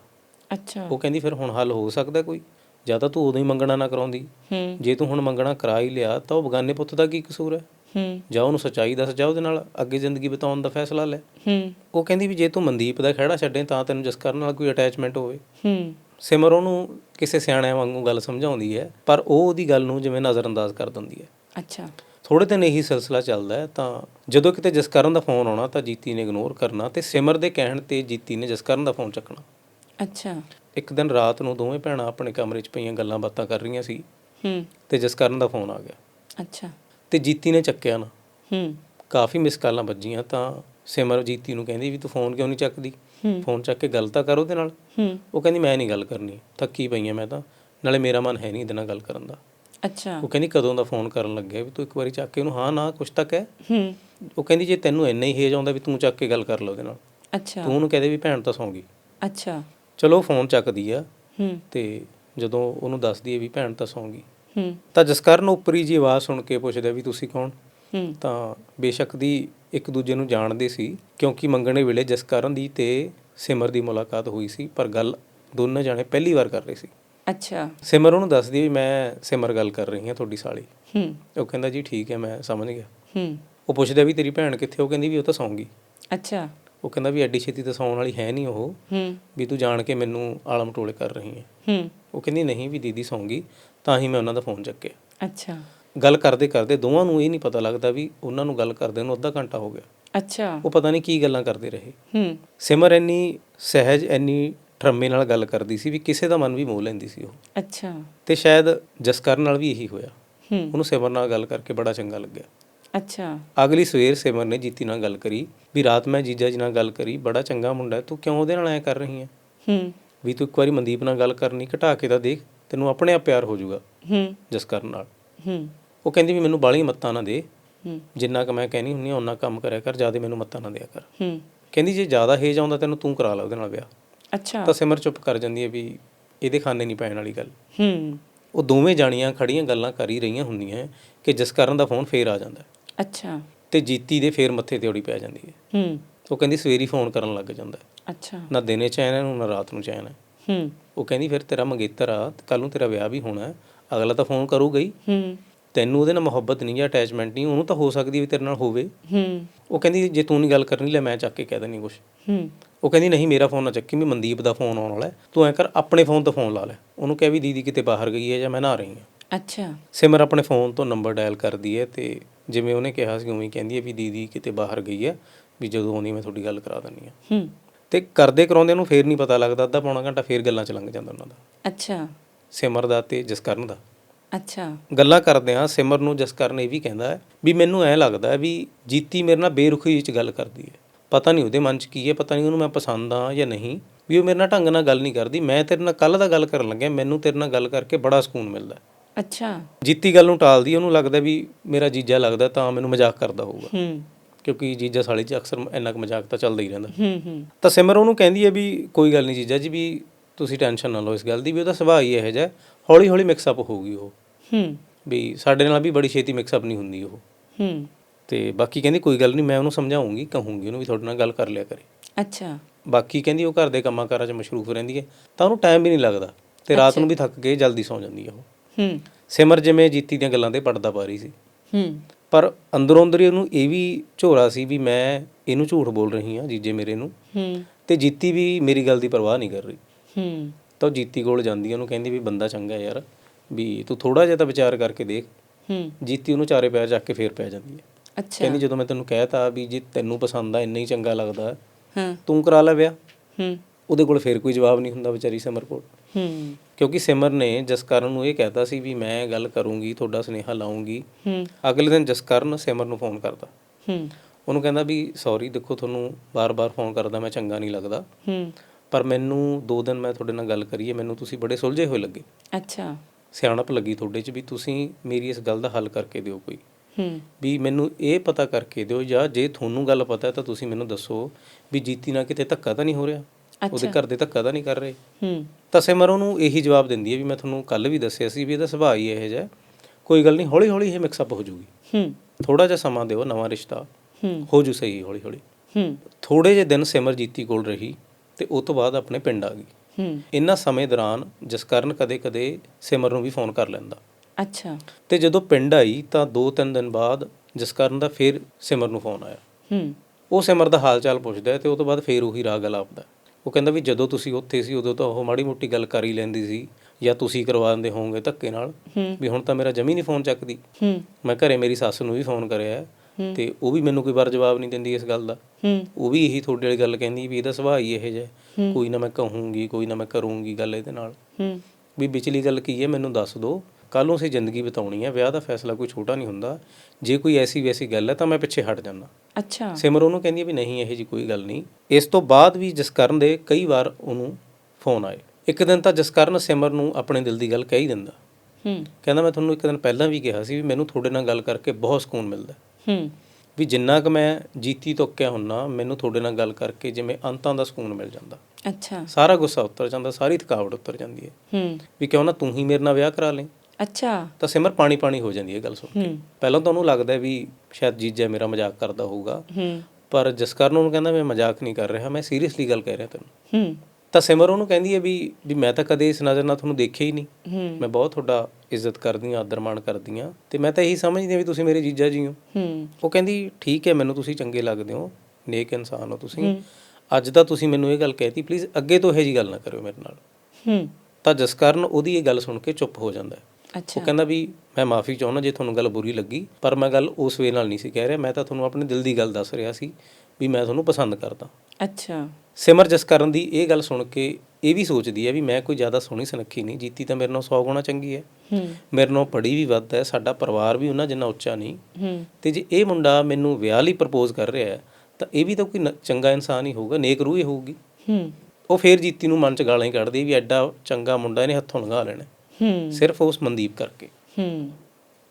ਅੱਛਾ। ਉਹ ਕਹਿੰਦੀ ਫਿਰ ਹੁਣ ਹੱਲ ਹੋ ਸਕਦਾ ਕੋਈ ਜਾਂ ਤਾਂ ਤੂੰ ਉਦੋਂ ਹੀ ਮੰਗਣਾ ਨਾ ਕਰਾਉਂਦੀ। ਹੂੰ। ਜੇ ਤੂੰ ਹੁਣ ਮੰਗਣਾ ਕਰਾ ਹੀ ਲਿਆ ਤਾਂ ਉਹ ਬਗਾਨੇ ਪੁੱਤ ਦਾ ਕੀ ਕਸੂਰ ਹੈ? ਹੂੰ। ਜਾਂ ਉਹਨੂੰ ਸੱਚਾਈ ਦੱਸ ਜਾ ਉਹਦੇ ਨਾਲ ਅੱਗੇ ਜ਼ਿੰਦਗੀ ਬਿਤਾਉਣ ਦਾ ਫੈਸਲਾ ਲੈ। ਹੂੰ। ਉਹ ਕਹਿੰਦੀ ਵੀ ਜੇ ਤੂੰ ਮਨਦੀਪ ਦਾ ਖਹਿੜਾ ਛੱਡੇ ਤਾਂ ਤੈਨੂੰ ਜਸਕਰਨ ਨਾਲ ਕੋਈ ਅਟੈਚਮੈਂਟ ਹੋਵੇ। ਹੂੰ। ਸਿਮਰ ਉਹਨੂੰ ਕਿਸੇ ਸਿਆਣਿਆਂ ਵਾਂਗੂ ਗੱਲ ਸਮਝਾਉਂਦੀ ਹੈ ਪਰ ਉਹ ਉਹਦੀ ਗੱਲ ਨੂੰ ਜਿਵੇਂ ਨਜ਼ਰਅੰਦਾਜ਼ ਕਰ ਦਿੰਦੀ ਹੈ। ਅੱਛਾ। ਥੋੜੇ ਦਿਨ ਇਹੀ ਸਿਲਸਿਲਾ ਚੱਲਦਾ ਹੈ ਤਾਂ ਜਦੋਂ ਕਿਤੇ ਜਸਕਰਨ ਦਾ ਫੋਨ ਆਉਣਾ ਤਾਂ ਜੀਤੀ ਨੇ ਇਗਨੋਰ ਕਰਨਾ ਤੇ ਸਿਮਰ ਦੇ ਕਹਿਣ ਤੇ ਜੀਤੀ ਨੇ ਜਸਕਰਨ ਦਾ ਫੋਨ ਚੱਕਣਾ। ਅੱਛਾ। ਇੱਕ ਦਿਨ ਰਾਤ ਨੂੰ ਦੋਵੇਂ ਭੈਣਾਂ ਆਪਣੇ ਕਮਰੇ 'ਚ ਪਈਆਂ ਗੱਲਾਂ ਬਾਤਾਂ ਕਰ ਰਹੀਆਂ ਸੀ ਹੂੰ। ਤੇ ਜਸਕਰਨ ਦਾ ਫੋਨ ਆ ਗਿਆ। ਅੱਛਾ। ਤੇ ਜੀਤੀ ਨੇ ਚੱਕਿਆ ਨਾ। ਹੂੰ। ਕਾਫੀ ਮਿਸ ਕਾਲਾਂ ਵੱਜੀਆਂ ਤਾਂ ਸਿਮਰ ਜੀਤੀ ਨੂੰ ਕਹਿੰਦੀ ਵੀ ਤੂੰ ਫੋਨ ਕਿਉਂ ਨਹੀਂ ਚੱਕਦੀ? ਫੋਨ ਚੱਕ ਕੇ ਗੱਲ ਤਾਂ ਕਰ ਉਹਦੇ ਨਾਲ। ਹੂੰ। ਉਹ ਕਹਿੰਦੀ ਮੈਂ ਨਹੀਂ ਗੱਲ ਕਰਨੀ ਥੱਕੀ ਪਈ ਆ ਮੈਂ ਤਾਂ। ਨਾਲੇ ਮੇਰਾ ਮਨ ਹੈ ਨਹੀਂ ਇਹਦੇ ਨਾਲ ਗੱਲ ਕਰਨ ਦਾ। ਅੱਛਾ। ਉਹ ਕਹਿੰਦੀ ਕਦੋਂ ਦਾ ਫੋਨ ਕਰਨ ਲੱਗਿਆ ਵੀ ਤੂੰ ਇੱਕ ਵਾਰੀ ਚੱਕ ਕੇ ਉਹਨੂੰ ਹਾਂ ਨਾ ਕੁਛ ਤਾਂ ਕਹਿ। ਹੂੰ। ਉਹ ਕਹਿੰਦੀ ਜੇ ਤੈਨੂੰ ਇੰਨਾ ਹੀ ਹੇਜ ਆਉਂਦਾ ਵੀ ਤੂੰ ਚੱਕ ਕੇ ਗੱਲ ਕਰ ਲੈ ਉਹਦੇ ਨਾਲ। ਅੱਛਾ। ਤੂੰ ਉਹਨੂੰ ਕਹਦੇ ਵੀ ਭੈਣ ਤਾਂ ਸੌਂ ਗਈ। ਅੱਛਾ। ਚਲੋ ਫੋਨ ਚੱਕਦੀ ਆ। ਹੂੰ। ਤੇ ਜਦੋਂ ਉਹਨੂੰ ਦੱਸਦੀ ਹੈ ਵੀ ਭੈਣ ਤਾਂ ਸੌਂ ਗਈ। ਹੂੰ। ਤਾਂ ਜਸਕਰਨ ਉੱਪਰੀ ਜੀ ਆਵਾਜ਼ ਸੁਣ ਕੇ ਪੁੱਛਦਾ ਵੀ ਤੁਸੀਂ ਕੌਣ? ਹੂੰ। ਤਾਂ ਬੇਸ਼ੱਕ ਦੀ ਇੱਕ ਦੂਜੇ ਨੂੰ ਜਾਣਦੇ ਸੀ ਕਿਉਂਕਿ ਮੰਗਣੇ ਵੇਲੇ ਜਸਕਰਨ ਦੀ ਤੇ ਸਿਮਰ ਦੀ ਮੁਲਾਕਾਤ ਹੋਈ ਸੀ ਪਰ ਗੱਲ ਦੋਨੋਂ ਜਾਣੇ ਪਹਿਲੀ ਵਾਰ ਕਰ ਰਹੇ ਸੀ। ਅੱਛਾ। ਸਿਮਰ ਉਹਨੂੰ ਦੱਸਦੀ ਵੀ ਮੈਂ ਸਿਮਰ ਗੱਲ ਕਰ ਰਹੀ ਹਾਂ ਤੁਹਾਡੀ ਸਾਲੀ। ਹੂੰ। ਉਹ ਕਹਿੰਦਾ ਜੀ ਠੀਕ ਹੈ ਮੈਂ ਸਮਝ ਗਿਆ। ਹੂੰ। ਉਹ ਪੁੱਛਦਾ ਵੀ ਤੇਰੀ ਭੈਣ ਕਿੱਥੇ ਉਹ ਕਹਿੰਦੀ ਵੀ ਉਹ ਤਾਂ ਸੌਂ ਗਈ। ਅੱਛਾ। ਉਹ ਕਹਿੰਦਾ ਵੀ ਐਡੀ ਛੇਤੀ ਤਾਂ ਸੌਣ ਵਾਲੀ ਹੈ ਨਹੀਂ ਉਹ। ਹੂੰ। ਵੀ ਤੂੰ ਜਾਣ ਕੇ ਮੈਨੂੰ ਆਲਮ ਟੋਲੇ ਕਰ ਰਹੀ ਹੈ। ਹੂੰ। ਉਹ ਕਹਿੰਦੀ ਨਹੀਂ ਵੀ ਦੀਦੀ ਸੌਂ ਗਈ ਤਾਂ ਹੀ ਮੈਂ ਉਹਨਾਂ ਦਾ ਫੋਨ ਚੱਕਿਆ। ਅੱਛਾ। ਗੱਲ ਕਰਦੇ ਕਰਦੇ ਦੋਵਾਂ ਨੂੰ ਇਹ ਨਹੀਂ ਪਤਾ ਲੱਗਦਾ ਵੀ ਉਹਨਾਂ ਨੂੰ ਗੱਲ ਕਰਦੇ ਨੂੰ ਅੱਧਾ ਘੰਟਾ ਹੋ ਗਿਆ। ਅੱਛਾ। ਉਹ ਪਤਾ ਨਹੀਂ ਕੀ ਗੱਲਾਂ ਕਰਦੇ ਰਹੇ। ਹੂੰ। ਸਿਮਰ ਇੰਨੀ ਸਹਿਜ ਇੰਨੀ ਠਰਮੇ ਨਾਲ ਗੱਲ ਕਰਦੀ ਸੀ ਵੀ ਕਿਸੇ ਦਾ ਮਨ ਵੀ ਮੋਹ ਲੈਂਦੀ ਸੀ ਉਹ। ਅੱਛਾ। ਤੇ ਸ਼ਾਇਦ ਜਸਕਰਨ ਨਾਲ ਵੀ ਇਹੀ ਹੋਇਆ। ਹੂੰ। ਉਹਨੂੰ ਸਿਮਰ ਨਾਲ ਗੱਲ ਕਰਕੇ ਬੜਾ ਚੰਗਾ ਲੱਗਿਆ। ਅੱਛਾ। ਅਗਲੀ ਸਵੇਰ ਸਿਮਰ ਨੇ ਜੀਤੀ ਨਾਲ ਗੱਲ ਕਰੀ ਵੀ ਰਾਤ ਮੈਂ ਜੀਜਾ ਜੀ ਨਾਲ ਗੱਲ ਕਰੀ ਬੜਾ ਚੰਗਾ ਮੁੰਡਾ ਹੈ, ਤੂੰ ਕਿਉਂ ਉਹਦੇ ਨਾਲ ਐ ਕਰ ਰਹੀ ਹੈ ਹੂੰ। ਵੀ ਤੂੰ ਇੱਕ ਵਾਰੀ ਮਨਦੀਪ ਨਾਲ ਗੱਲ ਕਰਨੀ ਘਟਾ ਕੇ ਤਾਂ ਦੇਖ ਤੈਨੂੰ ਆਪਣੇ ਆਪ ਪਿਆਰ ਹੋ ਜਾਊਗਾ ਹੂੰ। ਜਸਕਰਨ ਨਾਲ। ਹੂੰ। ਉਹ ਕਹਿੰਦੀ ਵੀ ਮੈਨੂੰ ਬਾਲੀਆਂ ਮੱਤਾਂ ਨਾ ਦੇ। ਹੂੰ। ਜਿੰਨਾ ਕ ਮੈਂ ਕਹਿਣੀ ਹੁੰਨੀ ਆ ਉਹਨਾਂ ਕੰਮ ਕਰਿਆ ਕਰ ਜ਼ਿਆਦਾ ਮੈਨੂੰ ਮੱਤਾਂ ਨਾ ਦਿਆ ਕਰ। ਹੂੰ। ਕਹਿੰਦੀ ਜੇ ਜ਼ਿਆਦਾ ਹੇਜ ਆਉਂਦਾ ਤੈਨੂੰ ਤੂੰ ਕਰਾ ਲੈ ਉਹਦੇ ਨਾਲ ਵਿਆਹ। ਅੱਛਾ। ਤਾਂ ਸਿਮਰ ਚੁੱਪ ਕਰ ਜਾਂਦੀ ਹੈ ਵੀ ਇਹਦੇ ਖਾਨੇ ਨਹੀਂ ਪੈਣ ਵਾਲੀ ਗੱਲ। ਹੂੰ। ਉਹ ਦੋਵੇਂ ਜਾਣੀਆਂ ਖੜੀਆਂ ਗੱਲਾਂ ਕਰ ਹੀ ਰਹੀਆਂ ਹੁੰਦੀਆਂ ਕਿ ਜਸਕਰਨ ਦਾ ਫੋਨ ਫੇਰ ਆ ਜਾਂਦਾ ਅੱਛਾ। ਤੇ ਜੀਤੀ ਦੇ ਫੇਰ ਮੱਥੇ ਤੇ ਔੜੀ ਪੈ ਜਾਂਦੀ ਹੈ। ਹੂੰ। ਉਹ ਕਹਿੰਦੀ ਸਵੇਰੀ ਫੋਨ ਕਰਨ ਲੱਗ ਜਾਂਦਾ ਅੱਛਾ। ਨਾ ਦਿਨੇ ਚੈਨ ਹੈ ਨਾ ਰਾਤ ਨੂੰ ਚੈਨ ਹੈ। ਹੂੰ। ਉਹ ਕਹਿੰਦੀ ਫਿਰ ਤੇਰਾ ਮੰਗੇਤਰ ਆ ਕੱਲ ਨੂੰ ਤੇਰਾ ਵਿਆਹ ਵੀ ਹੋਣਾ ਹੈ। ਅਗਲਾ ਤਾਂ ਫੋਨ ਕਰੂਗਾ ਹੀ। ਹੂੰ। ਤੈਨੂੰ ਉਹਦੇ ਨਾਲ ਮੁਹੱਬਤ ਨਹੀਂ ਜਾਂ ਅਟੈਚਮੈਂਟ ਨਹੀਂ ਉਹਨੂੰ ਤਾਂ ਹੋ ਸਕਦੀ ਵੀ ਤੇਰੇ ਨਾਲ ਹੋਵੇ। ਹੂੰ। ਉਹ ਕਹਿੰਦੀ ਜੇ ਤੂੰ ਨਹੀਂ ਗੱਲ ਕਰਨੀ ਲੈ ਮੈਂ ਚੱਕ ਕੇ ਕਹਿ ਦੇਣੀ ਕੁਛ। ਹੂੰ। ਉਹ ਕਹਿੰਦੀ ਨਹੀਂ ਮੇਰਾ ਫੋਨ ਨਾ ਚੱਕੀ ਵੀ ਮਨਦੀਪ ਦਾ ਫੋਨ ਆਉਣ ਵਾਲਾ ਹੈ। ਤੂੰ ਐ ਕਰ ਆਪਣੇ ਫੋਨ ਤੋਂ ਫੋਨ ਲਾ ਲੈ। ਉਹਨੂੰ ਕਹਿ ਵੀ ਦੀਦੀ ਕਿਤੇ ਬਾਹਰ ਗਈ ਹੈ ਜਾਂ ਮੈਂ ਨਹਾ ਰਹੀ ਹਾਂ। ਅੱਛਾ। ਸਿਮਰ ਆਪਣੇ ਫੋਨ ਤੋਂ ਨੰਬਰ ਡਾਇਲ ਕਰਦੀ ਹੈ ਤੇ ਜਿਵੇਂ ਉਹਨੇ ਕਿਹਾ ਸੀ ਉਵੇਂ ਹੀ ਕਹਿੰਦੀ ਹੈ ਵੀ ਦੀਦੀ ਕਿਤੇ ਬਾਹਰ ਗਈ ਹੈ ਵੀ ਜਦੋਂ ਆਉਂਦੀ ਮੈਂ ਤੁਹਾਡੀ ਗੱਲ ਕਰਾ ਦਿੰਦੀ ਹਾਂ। ਹੂੰ। ਤੇ ਕਰਦੇ ਕਰਾਉਂਦੇ ਨੂੰ ਫੇਰ ਨਹੀਂ ਪਤਾ ਲੱਗਦਾ ਅੱਧਾ ਪੌਣਾ ਘੰਟਾ ਫੇਰ ਗੱਲਾਂ ਚ ਲੰਘ ਜਾਂਦਾ ਉਹਨਾਂ ਦਾ। ਅੱਛਾ। ਸਿਮਰ ਦਾ ਤੇ ਜਸਕਰਨ ਦਾ। ਅੱਛਾ। ਗੱਲਾਂ ਕਰਦੇ ਆ ਸਿਮਰ ਨੂੰ ਜਸਕਰਨ ਇਹ ਵੀ ਕਹਿੰਦਾ ਹੈ ਵੀ ਮੈਨੂੰ ਐ ਲੱਗਦਾ ਹੈ ਵੀ ਜੀਤੀ ਮੇਰੇ ਨਾਲ ਬੇਰੁਖੀ ਵਿੱਚ ਗੱਲ ਕਰਦੀ ਹੈ। ਪਤਾ ਨਹੀਂ ਉਹਦੇ ਮਨ 'ਚ ਕੀ ਹੈ ਪਤਾ ਨਹੀਂ ਉਹਨੂੰ ਮੈਂ ਪਸੰਦ ਆ ਜਾਂ ਨਹੀਂ ਵੀ ਉਹ ਮੇਰੇ ਨਾਲ ਢੰਗ ਨਾਲ ਗੱਲ ਨਹੀਂ ਕਰਦੀ। ਮੈਂ ਤੇਰੇ ਨਾਲ ਕੱਲ ਦਾ ਗੱਲ ਕਰਨ ਲੱਗਿਆ ਮੈਨੂੰ ਤੇਰੇ ਨਾਲ ਗੱਲ ਕਰਕੇ ਬੜਾ ਸਕੂਨ ਮਿਲਦਾ ਹੈ। ਅੱਛਾ। ਜੀਤੀ ਗੱਲ ਨੂੰ ਟਾਲਦੀ ਉਹਨੂੰ ਲੱਗਦਾ ਵੀ ਮੇਰਾ ਜੀਜਾ ਲੱਗਦਾ ਤਾਂ ਮੈਨੂੰ ਮਜ਼ਾਕ ਕਰਦਾ ਹੋਊਗਾ। ਹੂੰ। ਕਿਉਂਕਿ ਜੀਜਾ ਸਾਲੀ 'ਚ ਅਕਸਰ ਇੰਨਾ ਕੁ ਮਜ਼ਾਕ ਤਾਂ ਚੱਲਦਾ ਹੀ ਰਹਿੰਦਾ। ਹੂੰ ਹੂੰ। ਤਾਂ ਸਿਮਰ ਉਹਨੂੰ ਕਹਿੰਦੀ ਹੈ ਵੀ ਕੋਈ ਗੱਲ ਨਹੀਂ ਜੀਜਾ ਜੀ ਵੀ ਤੁਸੀਂ ਟੈਨਸ਼ਨ ਨਾ ਲਓ ਇਸ ਗੱਲ ਦੀ ਵੀ ਉਹਦਾ ਸੁਭਾਅ ਹੀ ਇਹੋ ਜਿਹਾ ਹੌਲੀ ਹੌਲੀ ਮਿਕਸ ਅਪ ਹੋਊਗੀ ਉਹ। ਹੂੰ। ਵੀ ਸਾਡੇ ਨਾਲ ਵੀ ਬੜੀ ਛੇਤੀ ਮਿਕਸ ਅਪ ਨਹੀਂ ਹੁੰਦੀ ਉਹ। ਹੂੰ। ਤੇ ਬਾਕੀ ਕਹਿੰਦੀ ਕੋਈ ਗੱਲ ਨਹੀਂ ਮੈਂ ਉਹਨੂੰ ਸਮਝਾਉਂਗੀ ਕਹੂੰਗੀ ਉਹਨੂੰ ਵੀ ਤੁਹਾਡੇ ਨਾਲ ਗੱਲ ਕਰ ਲਿਆ ਕਰੇ। ਅੱਛਾ। ਬਾਕੀ ਕਹਿੰਦੀ ਉਹ ਘਰ ਦੇ ਕੰਮਾਂ ਕਾਰਾਂ 'ਚ ਮਸ਼ਰੂਫ ਰਹਿੰਦੀ ਹੈ ਤਾਂ ਉਹਨੂੰ ਟਾਈਮ ਵੀ ਨਹੀਂ ਲੱਗਦਾ। ਤੇ ਰਾਤ ਨੂੰ ਵੀ ਥੱਕ ਕੇ ਜਲਦੀ ਸੌਂ ਜਾਂਦੀ ਹੈ ਉਹ। ਹੂੰ। ਸਿਮਰ ਜਿਵੇਂ ਜੀਤੀ ਦੀਆਂ ਗੱਲਾਂ ਤੇ ਪੜਦਾ ਪਾ ਰਹੀ ਸੀ। ਹੂੰ। ਪਰ ਅੰਦਰੋਂ ਅੰਦਰ ਹੀ ਉਹਨੂੰ ਇਹ ਵੀ ਝੋਰਾ ਸੀ ਵੀ ਮੈਂ ਇਹਨੂੰ ਝੂਠ ਬੋਲ ਰਹੀ ਹਾਂ ਜੀਜੇ ਮੇਰੇ ਨੂੰ। ਹੂੰ। ਤੇ ਜੀਤੀ ਵੀ ਮੇਰੀ ਗੱਲ ਦੀ ਪਰਵਾਹ ਨਹੀਂ ਕਰ ਰਹੀ। ਹੂੰ। ਤਾਂ ਉਹ ਜੀਤੀ ਕੋਲ ਜਾਂਦੀ ਉਹਨੂੰ ਕਹਿੰਦੀ ਵੀ ਬੰਦਾ ਚੰਗਾ ਯਾਰ ਵੀ ਤੂੰ ਥੋੜਾ ਜਿਹਾ ਤਾਂ ਵਿਚਾਰ ਕਰਕੇ ਦੇਖ। ਹੂੰ। ਜੀਤੀ ਉਹਨੂੰ ਚਾਰੇ ਪੈਰ ਚੱਕ ਕੇ ਫੇਰ ਪੈ ਜਾਂਦੀ ਹੈ। ਅੱਛਾ। ਕਹਿੰਦੀ ਜਦੋਂ ਮੈਂ ਤੈਨੂੰ ਕਹਿਤਾ ਵੀ ਜੇ ਤੈਨੂੰ ਪਸੰਦ ਆ ਇੰਨਾ ਹੀ ਚੰਗਾ ਲੱਗਦਾ ਹਾਂ। ਤੂੰ ਕਰਾ ਲੈ ਵਿਆਹ। ਹੂੰ। ਉਹਦੇ ਕੋਲ ਫੇਰ ਕੋਈ ਜਵਾਬ ਨਹੀਂ ਹੁੰਦਾ ਵਿਚਾਰੀ ਸਿਮਰ ਕੋਲ। ਹੂੰ। ਕਿਉਂਕਿ ਸਿਮਰ ਨੇ ਜਸਕਰਨ ਨੂੰ ਇਹ ਕਹਿਤਾ ਸੀ ਵੀ ਮੈਂ ਗੱਲ ਕਰੂੰਗੀ ਤੁਹਾਡਾ ਸੁਨੇਹਾ ਲਾਉਂਗੀ ਹੂੰ। ਅਗਲੇ ਦਿਨ ਜਸਕਰਨ ਸਿਮਰ ਨੂੰ ਫੋਨ ਕਰਦਾ। ਹੂੰ। ਉਹਨੂੰ ਕਹਿੰਦਾ ਵੀ ਸੌਰੀ ਦੇਖੋ ਤੁਹਾਨੂੰ ਬਾਰ-ਬਾਰ ਫੋਨ ਕਰਦਾ ਮੈਂ ਚੰਗਾ ਨਹੀਂ ਲੱਗਦਾ। ਹੂੰ। ਪਰ ਮੈਨੂੰ ਦੋ ਦਿਨ ਮੈਂ ਤੁਹਾਡੇ ਨਾਲ ਗੱਲ ਕਰੀਏ ਮੈਨੂੰ ਤੁਸੀਂ ਬੜੇ ਸੁਲਝੇ ਹੋਏ ਲੱਗੇ। ਅੱਛਾ। ਸਿਆਣਪ ਲੱਗੀ ਤੁਹਾਡੇ 'ਚ ਵੀ ਤੁਸੀਂ ਮੇਰੀ ਇਸ ਗੱਲ ਦਾ ਹੱਲ ਕਰਕੇ ਦਿਓ ਕੋਈ। ਹੂੰ। ਵੀ ਮੈਨੂੰ ਇਹ ਪਤਾ ਕਰਕੇ ਦਿਓ ਜਾਂ ਜੇ ਤੁਹਾਨੂੰ ਗੱਲ ਪਤਾ ਤਾਂ ਤੁਸੀਂ ਮੈਨੂੰ ਦੱਸੋ ਵੀ ਜੀਤੀ ਨਾਲ ਕਿਤੇ ਧੱਕਾ ਤਾਂ ਨਹੀਂ ਹੋ ਰਿਹਾ? ਉਹਦੇ ਘਰ ਦੇ ਧੱਕਾ ਤਾਂ ਨਹੀਂ ਕਰ ਰਹੇ? ਹੂੰ। ਤਾਂ ਸਿਮਰ ਉਹਨੂੰ ਇਹੀ ਜਵਾਬ ਦਿੰਦੀ ਹੈ ਵੀ ਮੈਂ ਤੁਹਾਨੂੰ ਕੱਲ ਵੀ ਦੱਸਿਆ ਸੀ ਵੀ ਇਹਦਾ ਸੁਭਾਅ ਹੀ ਇਹੋ ਜਿਹਾ। ਕੋਈ ਗੱਲ ਨਹੀਂ ਹੌਲੀ ਹੌਲੀ ਇਹ ਮਿਕਸ ਅਪ ਹੋ ਜਾਊਗੀ। ਹੂੰ। ਥੋੜਾ ਜਿਹਾ ਸਮਾਂ ਦਿਓ ਨਵਾਂ ਰਿਸ਼ਤਾ। ਹੂੰ। ਹੋ ਜੂ ਸਹੀ ਹੌਲੀ ਹੌਲੀ ਹੂੰ। ਥੋੜੇ ਜਿਹੇ ਦਿਨ ਸਿਮਰ ਜੀਤੀ ਕੋਲ ਰਹੀ। ਤੇ ਉਸ ਤੋਂ ਬਾਅਦ ਆਪਣੇ ਪਿੰਡ ਆ ਗਈ। ਹੂੰ। ਇੰਨਾ ਸਮੇਂ ਦੌਰਾਨ ਜਸਕਰਨ ਕਦੇ-ਕਦੇ ਸਿਮਰ ਨੂੰ ਵੀ ਫੋਨ ਕਰ ਲੈਂਦਾ। ਅੱਛਾ। ਤੇ ਜਦੋਂ ਪਿੰਡ ਆਈ ਤਾਂ 2-3 ਦਿਨ ਬਾਅਦ ਜਸਕਰਨ ਦਾ ਫਿਰ ਸਿਮਰ ਨੂੰ ਫੋਨ ਆਇਆ। ਹੂੰ। ਉਹ ਸਿਮਰ ਦਾ ਹਾਲ ਚਾਲ ਪੁੱਛਦਾ ਹੈ ਤੇ ਉਹ ਤੋਂ ਬਾਅਦ ਫੇਰ ਉਹੀ ਰਾਗ ਅਲਾਪਦਾ ਉਹ ਕਹਿੰਦਾ ਵੀ ਜਦੋਂ ਤੁਸੀਂ ਉੱਥੇ ਸੀ ਉਦੋਂ ਤਾਂ ਉਹ ਮਾੜੀ ਮੋਟੀ ਗੱਲ ਕਰ ਹੀ ਲੈਂਦੀ ਸੀ ਜਾਂ ਤੁਸੀਂ ਕਰਵਾ ਦਿੰਦੇ ਹੋਵੋਗੇ ਧੱਕੇ ਨਾਲ ਵੀ ਹੁਣ ਤਾਂ ਮੇਰਾ ਜਮੀ ਨਹੀਂ ਫੋਨ ਚੱਕਦੀ। ਮੈਂ ਘਰੇ ਮੇਰੀ ਸੱਸ ਨੂੰ ਵੀ ਫੋਨ ਕਰਿਆ। ਤੇ ਉਹ ਵੀ ਮੈਨੂੰ ਕੋਈ ਵਾਰ ਜਵਾਬ ਨਹੀਂ ਦਿੰਦੀ ਇਸ ਗੱਲ ਦਾ। ਉਹ ਵੀ ਇਹੀ ਤੁਹਾਡੇ ਵਾਲੀ ਗੱਲ ਕਹਿੰਦੀ ਵੀ ਇਹਦਾ ਸੁਭਾਅ ਹੀ ਇਹੋ ਜਿਹਾ। ਕੋਈ ਨਾ ਮੈਂ ਕਹੂੰਗੀ ਕੋਈ ਨਾ ਮੈਂ ਕਰੂੰਗੀ ਗੱਲ ਇਹਦੇ ਨਾਲ। ਵੀ ਵਿਚਲੀ ਗੱਲ ਕੀ ਹੈ ਮੈਨੂੰ ਦੱਸ ਦਿਓ। ਕੱਲ ਨੂੰ ਅਸੀਂ ਜ਼ਿੰਦਗੀ ਬਿਤਾਉਣੀ ਹੈ ਵਿਆਹ ਦਾ ਫੈਸਲਾ ਕੋਈ ਛੋਟਾ ਨਹੀਂ ਹੁੰਦਾ। ਜੇ ਕੋਈ ਐਸੀ ਵੈਸੀ ਗੱਲ ਹੈ ਤਾਂ ਮੈਂ ਪਿੱਛੇ ਹਟ ਜਾਂਦਾ। ਅੱਛਾ। ਸਿਮਰ ਉਹਨੂੰ ਕਹਿੰਦੀ ਹੈ ਵੀ ਨਹੀਂ ਇਹੋ ਜੀ ਕੋਈ ਗੱਲ ਨਹੀਂ। ਇਸ ਤੋਂ ਬਾਅਦ ਵੀ ਜਸਕਰਨ ਦੇ ਕਈ ਵਾਰ ਉਹਨੂੰ ਫੋਨ ਆਏ। ਇੱਕ ਦਿਨ ਤਾਂ ਜਸਕਰਨ ਸਿਮਰ ਨੂੰ ਆਪਣੇ ਦਿਲ ਦੀ ਗੱਲ ਕਹਿ ਹੀ ਦਿੰਦਾ। ਹੂੰ। ਕਹਿੰਦਾ ਮੈਂ ਤੁਹਾਨੂੰ ਇੱਕ ਦਿਨ ਪਹਿਲਾਂ ਵੀ ਕਿਹਾ ਸੀ ਵੀ ਮੈਨੂੰ ਤੁਹਾਡੇ ਨਾਲ ਗੱਲ ਕਰਕੇ ਬਹੁਤ ਸਕੂਨ ਮਿਲਦਾ ਹੂੰ। ਵੀ ਜਿੰਨਾ ਕੁ ਮੈਂ ਜੀਤੀ ਤੋਂ ਅੱਕਿਆ ਹੁੰਨਾ ਮੈਨੂੰ ਤੁਹਾਡੇ ਨਾਲ ਗੱਲ ਕਰਕੇ ਜਿਵੇਂ ਅੰਤਾਂ ਦਾ ਸਕੂਨ ਮਿਲ ਜਾਂਦਾ। ਅੱਛਾ। ਸਾਰਾ ਗੁੱਸਾ ਉਤਰ ਜਾਂਦਾ ਸਾਰੀ ਥਕਾਵਟ ਉਤਰ ਜਾਂਦੀ ਹੈ। ਹੂੰ। ਵੀ ਕਿਉਂ ਨਾ ਤੂੰ ਹੀ ਮੇਰੇ ਨਾਲ ਵਿਆਹ ਕਰਾ ਲੈ ਅੱਛਾ। ਤਾਂ ਸਿਮਰ ਪਾਣੀ ਪਾਣੀ ਹੋ ਜਾਂਦੀ ਹੈ ਗੱਲ ਸੁਣ ਕੇ। ਪਹਿਲਾਂ ਤਾਂ ਉਹਨੂੰ ਲੱਗਦਾ ਵੀ ਸ਼ਾਇਦ ਜੀਜਾ ਮੇਰਾ ਮਜ਼ਾਕ ਕਰਦਾ ਹੋਊਗਾ। ਹੂੰ। ਪਰ ਜਸਕਰਨ ਉਹਨੂੰ ਕਹਿੰਦਾ ਮੈਂ ਮਜ਼ਾਕ ਨਹੀਂ ਕਰ ਰਿਹਾ ਮੈਂ ਸੀਰੀਅਸਲੀ ਗੱਲ ਕਹਿ ਰਿਹਾ ਤੈਨੂੰ। ਹੂੰ। ਤਾਂ ਸਿਮਰ ਉਹਨੂੰ ਕਹਿੰਦੀ ਹੈ ਵੀ ਵੀ ਮੈਂ ਤਾਂ ਕਦੇ ਇਸ ਨਜ਼ਰ ਨਾਲ ਤੁਹਾਨੂੰ ਦੇਖਿਆ ਹੀ ਨਹੀਂ। ਮੈਂ ਬਹੁਤ ਤੁਹਾਡਾ ਇੱਜ਼ਤ ਕਰਦੀ ਹਾਂ ਆਦਰ ਮਾਣ ਕਰਦੀ ਹਾਂ ਤੇ ਮੈਂ ਤਾਂ ਇਹੀ ਸਮਝਦੀ ਹਾਂ ਵੀ ਤੁਸੀਂ ਮੇਰੇ ਜੀਜਾ ਜੀ ਹੋ। ਉਹ ਕਹਿੰਦੀ ਠੀਕ ਹੈ ਮੈਨੂੰ ਤੁਸੀਂ ਚੰਗੇ ਲੱਗਦੇ ਹੋ ਨੇਕ ਇਨਸਾਨ ਹੋ ਤੁਸੀਂ। ਅੱਜ ਤਾਂ ਤੁਸੀਂ ਮੈਨੂੰ ਇਹ ਗੱਲ ਕਹਿਤੀ ਪਲੀਜ਼ ਅੱਗੇ ਤੋਂ ਇਹੋ ਜੀ ਗੱਲ ਨਾ ਕਰਿਓ ਮੇਰੇ ਨਾਲ। ਹੂੰ। ਤਾਂ ਜਸਕਰਨ ਉਹਦੀ ਇਹ ਗੱਲ ਸੁਣ ਕੇ ਚੁੱਪ ਹੋ ਜਾਂਦਾ ਹੈ। ਉਹ ਕਹਿੰਦਾ ਵੀ ਮੈਂ ਮਾਫੀ ਚਾਹੁੰਦਾ ਜੇ ਤੁਹਾਨੂੰ ਗੱਲ ਬੁਰੀ ਲੱਗੀ ਪਰ ਮੈਂ ਗੱਲ ਉਸ ਵੇ ਨਾਲ ਨਹੀਂ ਸੀ ਕਹਿ ਰਿਹਾ। ਮੈਂ ਤਾਂ ਤੁਹਾਨੂੰ ਆਪਣੇ ਦਿਲ ਦੀ ਗੱਲ ਦੱਸ ਰਿਹਾ ਸੀ ਵੀ ਮੈਂ ਤੁਹਾਨੂੰ ਪਸੰਦ ਕਰਦਾ। ਅੱਛਾ। ਸਿਮਰ ਜਸਕਰਨ ਦੀ ਇਹ ਗੱਲ ਸੁਣ ਕੇ ਇਹ ਵੀ ਸੋਚਦੀ ਹੈ ਵੀ ਮੈਂ ਕੋਈ ਜ਼ਿਆਦਾ ਸੋਹਣੀ ਸੁਨੱਖੀ ਨਹੀਂ ਜੀਤੀ ਤਾਂ ਮੇਰੇ ਨਾਲ 100 ਗੁਣਾ ਚੰਗੀ ਹੈ ਹੂੰ। ਮੇਰੇ ਨਾਲ ਪੜ੍ਹੀ ਵੀ ਵੱਧ ਹੈ ਸਾਡਾ ਪਰਿਵਾਰ ਵੀ ਉਹਨਾਂ ਜਿੰਨਾ ਉੱਚਾ ਨਹੀਂ। ਹੂੰ। ਤੇ ਜੇ ਇਹ ਮੁੰਡਾ ਮੈਨੂੰ ਵਿਆਹ ਲਈ ਪ੍ਰਪੋਜ਼ ਕਰ ਰਿਹਾ ਹੈ ਤਾਂ ਇਹ ਵੀ ਤਾਂ ਕੋਈ ਨ- ਚੰਗਾ ਇਨਸਾਨ ਹੀ ਹੋਊਗਾ ਨੇਕ ਰੂਹ ਹੀ ਹੋਊਗੀ। ਹੂੰ। ਉਹ ਫੇਰ ਜੀਤੀ ਨੂੰ ਮਨ ਚ ਗਾਲਾਂ ਹੀ ਕੱਢਦੀ ਵੀ ਐਡਾ ਚੰਗਾ ਮੁੰਡਾ ਇਹਨੇ ਹੱਥੋਂ ਲੰਘਾ ਲੈਣਾ। ਹੂੰ। ਸਿਰਫ ਉਸ ਮਨਦੀਪ ਕਰਕੇ। ਹੂੰ।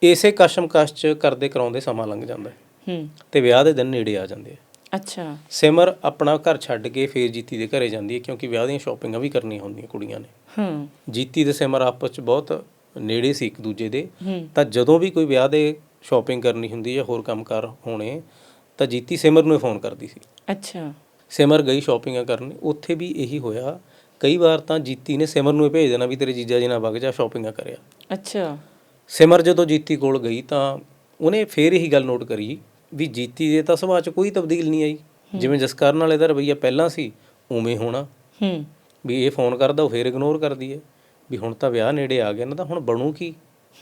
ਇਸੇ ਕਸ਼ਮਕਸ਼ ਚ ਕਰਦੇ ਕਰਾਉਂਦੇ ਸਮਾਂ ਲੰਘ ਜਾਂਦਾ। ਹੈ ਹੂੰ। ਤੇ ਵਿਆਹ ਦੇ ਦਿਨ ਨੇੜੇ ਆ ਜਾਂਦੇ ਆ। ਅੱਛਾ। ਸਿਮਰ ਆਪਣਾ ਘਰ ਛੱਡ ਕੇ ਫੇਰ ਜੀਤੀ ਦੇ ਘਰੇ ਜਾਂਦੀ ਹੈ ਕਿਉਂਕਿ ਵਿਆਹ ਦੀਆਂ ਸ਼ਾਪਿੰਗਾਂ ਵੀ ਕਰਨੀਆਂ ਹੁੰਦੀਆਂ ਕੁੜੀਆਂ ਨੇ। ਹੂੰ। ਜੀਤੀ ਤੇ ਸਿਮਰ ਆਪਸ ਚ ਬਹੁਤ ਨੇੜੇ ਸੀ ਇੱਕ ਦੂਜੇ ਦੇ। ਤਾਂ ਜਦੋਂ ਵੀ ਕੋਈ ਵਿਆਹ ਦੇ ਸ਼ਾਪਿੰਗ ਕਰਨੀ ਹੁੰਦੀ ਜਾਂ ਹੋਰ ਕੰਮਕਾਰ ਹੋਣੇ ਤਾਂ ਜੀਤੀ ਸਿਮਰ ਨੂੰ ਫੋਨ ਕਰਦੀ ਸੀ। ਅੱਛਾ। ਸਿਮਰ ਗਈ ਸ਼ਾਪਿੰਗਾਂ ਕਰਨ ਉੱਥੇ ਵੀ ਇਹੀ ਹੋਇਆ। ਕਈ ਵਾਰ ਤਾਂ ਜੀਤੀ ਨੇ ਸਿਮਰ ਨੂੰ ਹੀ ਭੇਜ ਦੇਣਾ ਵੀ ਤੇਰੇ ਜੀਜਾ ਜੀ ਨਾਲ ਵਗ ਜਾ ਸ਼ਾਪਿੰਗਾਂ ਕਰਿਆ। ਅੱਛਾ। ਸਿਮਰ ਜਦੋਂ ਜੀਤੀ ਕੋਲ ਗਈ ਤਾਂ ਉਹਨੇ ਫੇਰ ਇਹੀ ਗੱਲ ਨੋਟ ਕਰੀ ਵੀ ਜੀਤੀ ਦੇ ਤਾਂ ਸੁਭਾਅ 'ਚ ਕੋਈ ਤਬਦੀਲ ਨਹੀਂ ਆਈ। ਜਿਵੇਂ ਜਸਕਰਨ ਵਾਲੇ ਦਾ ਰਵਈਆ ਪਹਿਲਾਂ ਸੀ ਉਵੇਂ ਹੋਣਾ। ਹੂੰ। ਵੀ ਇਹ ਫੋਨ ਕਰਦਾ ਉਹ ਫੇਰ ਇਗਨੋਰ ਕਰਦੀ ਹੈ ਵੀ ਹੁਣ ਤਾਂ ਵਿਆਹ ਨੇੜੇ ਆ ਗਿਆ ਨਾ ਤਾਂ ਹੁਣ ਬਣੂ ਕੀ?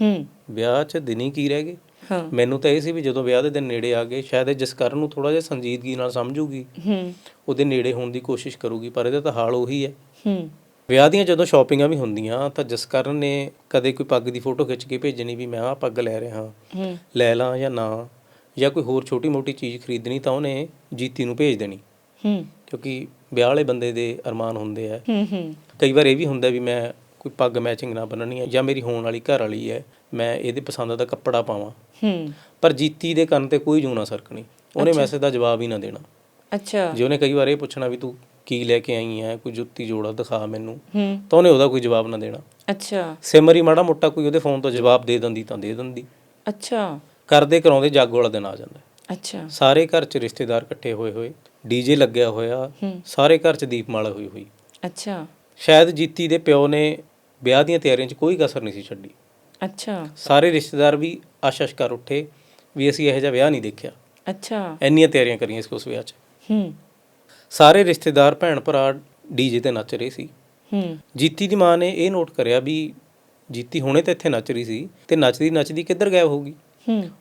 ਹੂੰ। ਵਿਆਹ 'ਚ ਦਿਨੀ ਕੀ ਰਹਿ ਗਏ? ਹਾਂ। ਮੈਨੂੰ ਤਾਂ ਇਹ ਸੀ ਵੀ ਜਦੋਂ ਵਿਆਹ ਦੇ ਦਿਨ ਨੇੜੇ ਆ ਗਏ ਸ਼ਾਇਦ ਇਹ ਜਸਕਰਨ ਨੂੰ ਥੋੜਾ ਜਿਹਾ ਸੰਜੀਦਗੀ ਨਾਲ ਸਮਝੂਗੀ। ਹੂੰ। ਉਹਦੇ ਨੇੜੇ ਹੋਣ ਦੀ ਕੋਸ਼ਿਸ਼ ਕਰੂਗੀ ਪਰ ਇਹਦਾ ਤਾਂ ਹਾਲ ਉਹੀ ਹੈ ਹੂੰ। ਵਿਆਹ ਦੀਆਂ ਜਦੋਂ ਸ਼ਾਪਿੰਗਾਂ ਵੀ ਹੁੰਦੀਆਂ ਤਾਂ ਜਸਕਰਨ ਨੇ ਕਦੇ ਕੋਈ ਪੱਗ ਦੀ ਫੋਟੋ ਖਿੱਚ ਕੇ ਭੇਜਣੀ ਵੀ ਮੈਂ ਆਹ ਪੱਗ ਲੈ ਰਿਹਾ। ਹਾਂ ਹੂੰ। ਲੈ ਲਾਂ ਜਾਂ ਨਾ। ਜਾਂ ਕੋਈ ਹੋਰ ਛੋਟੀ-ਮੋਟੀ ਚੀਜ਼ ਖਰੀਦਣੀ ਤਾਂ ਉਹਨੇ ਜੀਤੀ ਨੂੰ ਭੇਜ ਦੇਣੀ। ਹੂੰ। ਕਿਉਂਕਿ ਵਿਆਹ ਵਾਲੇ ਬੰਦੇ ਦੇ ਅਰਮਾਨ ਹੁੰਦੇ ਆ। ਹੂੰ ਹੂੰ। ਕਈ ਵਾਰ ਇਹ ਵੀ ਹੁੰਦਾ ਵੀ ਮੈਂ ਕੋਈ ਪੱਗ ਮੈਚਿੰਗ ਨਾ ਬੰਨਣੀ ਹੈ ਜਾਂ ਮੇਰੀ ਹੋਣ ਵਾਲੀ ਘਰ ਵਾਲੀ ਹੈ ਮੈਂ ਇਹਦੇ ਪਸੰਦ ਦਾ ਕੱਪੜਾ ਪਾਵਾਂ। ਹੂੰ। ਪਰ ਜੀਤੀ ਦੇ ਕੰਨ ਤੇ ਕੋਈ ਜੂ ਨਾ ਸਰਕਣੀ ਉਹਨੇ ਮੈਸੇਜ ਦਾ ਜਵਾਬ ਹੀ ਨਾ ਦੇਣਾ। ਅੱਛਾ। ਜੇ ਉਹਨੇ ਕਈ ਵਾਰ ਇਹ ਪੁੱਛਣਾ ਵੀ ਤੂੰ ਕੀ ਲੈ ਕੇ ਆਈ ਹੈ ਕੋਈ ਜੁੱਤੀ ਜੋੜਾ ਦਿਖਾ ਮੈਨੂੰ ਹੂੰ। ਤਾਂ ਉਹਨੇ ਉਹਦਾ ਕੋਈ ਜਵਾਬ ਨਾ ਦੇਣਾ। ਅੱਛਾ। ਸਿਮਰ ਮਾੜਾ ਮੋਟਾ ਕੋਈ ਉਹਦੇ ਫੋਨ ਤੋਂ ਜਵਾਬ ਦੇ ਦਿੰਦੀ ਤਾਂ ਦੇ ਦਿੰਦੀ। ਅੱਛਾ। ਕਰਦੇ ਕਰਾਉਂਦੇ ਜਾਗੋ ਵਾਲਾ ਦਿਨ ਆ ਜਾਂਦਾ ਅੱਛਾ। ਸਾਰੇ ਘਰ 'ਚ ਰਿਸ਼ਤੇਦਾਰ ਇਕੱਠੇ ਹੋਏ ਹੋਏ ਡੀਜੇ ਲੱਗਿਆ ਹੋਇਆ ਸਾਰੇ ਘਰ 'ਚ ਦੀਪਮਾਲਾ ਹੋਈ ਹੋਈ। ਅੱਛਾ। ਸ਼ਾਇਦ ਜੀਤੀ ਦੇ ਪਿਓ ਨੇ ਵਿਆਹ ਦੀਆਂ ਤਿਆਰੀਆਂ 'ਚ ਕੋਈ ਕਸਰ ਨਹੀਂ ਸੀ ਛੱਡੀ। ਅੱਛਾ। ਸਾਰੇ ਰਿਸ਼ਤੇਦਾਰ ਵੀ ਆਸ਼ਸ਼ ਕਰ ਉੱਠੇ ਵੀ ਅਸੀਂ ਇਹੋ ਜਿਹਾ ਵਿਆਹ ਨਹੀਂ ਦੇਖਿਆ। ਅੱਛਾ। ਇੰਨੀਆਂ ਤਿਆਰੀਆਂ ਕਰੀਆਂ ਸੀ ਉਸ ਵਿਆਹ 'ਚ। ਹੂੰ। ਸਾਰੇ ਰਿਸ਼ਤੇਦਾਰ ਭੈਣ ਭਰਾ ਡੀਜੇ ਤੇ ਨੱਚ ਰਹੇ ਸੀ। ਹੂੰ। ਜੀਤੀ ਦੀ ਮਾਂ ਨੇ ਇਹ ਨੋਟ ਕਰਿਆ ਵੀ ਜੀਤੀ ਹੁਣੇ ਤਾਂ ਇੱਥੇ ਨੱਚ ਰਹੀ ਸੀ ਤੇ ਨੱਚਦੀ ਨੱਚਦੀ ਕਿੱਧਰ ਗਾਇਬ ਹੂੰ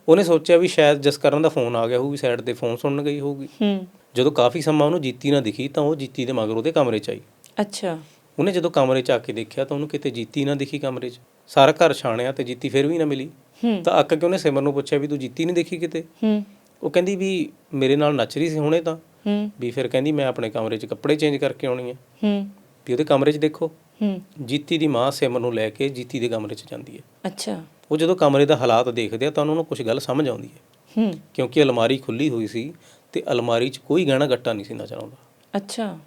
ਉਹਨੇ ਸੋਚਿਆ ਵੀ ਸ਼ਾਇਦ ਜਸਕਰਨ ਦਾ ਫੋਨ ਆ ਗਿਆ ਹੋਊਗੀ ਸਾਈਡ ਤੇ ਫੋਨ ਸੁਣਨ ਗਈ ਹੋਊਗੀ। ਹੂੰ। ਜਦੋਂ ਕਾਫੀ ਸਮਾਂ ਉਹਨੂੰ ਜੀਤੀ ਨਾ ਦਿਖੀ ਤਾਂ ਉਹ ਜੀਤੀ ਦੇ ਮਗਰ ਉਹਦੇ ਕਮਰੇ 'ਚ ਆਈ। ਅੱਛਾ। ਉਹਨੇ ਜਦੋਂ ਕਮਰੇ 'ਚ ਆ ਕੇ ਦੇਖਿਆ ਤਾਂ ਉਹਨੂੰ ਕਿਤੇ ਜੀਤੀ ਨਾ ਦਿਖੀ ਕਮਰੇ 'ਚ। ਸਾਰਾ ਘਰ ਛਾਣਿਆ ਤੇ ਜੀਤੀ ਫਿਰ ਵੀ ਨਾ ਮਿਲੀ। ਹੂੰ। ਤਾਂ ਅੱਕ ਕੇ ਉਹਨੇ ਸਿਮਰ ਨੂੰ ਪੁੱਛਿਆ ਵੀ ਤੂੰ ਜੀਤੀ ਨਹੀਂ ਦੇਖੀ ਕਿਤੇ? ਹੂੰ। ਉਹ ਕਹਿੰਦੀ ਵੀ ਮੇਰੇ ਨਾਲ ਨੱਚ ਰਹੀ ਸੀ ਹੁਣੇ ਤਾਂ। ਹੂੰ। ਵੀ ਫਿਰ ਕਹਿੰਦੀ ਮੈਂ ਆਪਣੇ ਕਮਰੇ 'ਚ ਕੱਪੜੇ ਚੇਂਜ ਕਰਕੇ ਆਉਣੀ ਹੈ ਹੂੰ। ਵੀ ਉਹਦੇ ਕਮਰੇ 'ਚ ਦੇਖੋ। ਹੂੰ। ਜੀਤੀ ਦੀ ਮਾਂ ਸਿਮਰ ਨੂੰ ਲੈ ਕੇ ਜੀਤੀ ਦੇ ਕਮਰੇ 'ਚ ਜਾਂਦੀ ਹੈ। ਅੱਛਾ। ਉਹ ਜਦੋਂ ਕਮਰੇ ਦਾ ਹਾਲਾਤ ਦੇਖਦੇ ਆ ਤਾਂ ਉਹਨਾਂ ਨੂੰ ਕੁਝ ਗੱਲ ਸਮਝ ਆਉਂਦੀ ਹੈ। ਹੂੰ। ਕਿਉਂਕਿ ਅਲਮਾਰੀ ਖੁੱਲੀ ਹੋਈ ਸੀ ਤੇ ਅਲਮਾਰੀ 'ਚ ਕੋਈ ਗਹਿਣਾ ਗੱਟਾ ਨਹੀਂ ਸੀ ਨਜ਼ਰ ਆਉਂਦਾ। ਅੱਛਾ।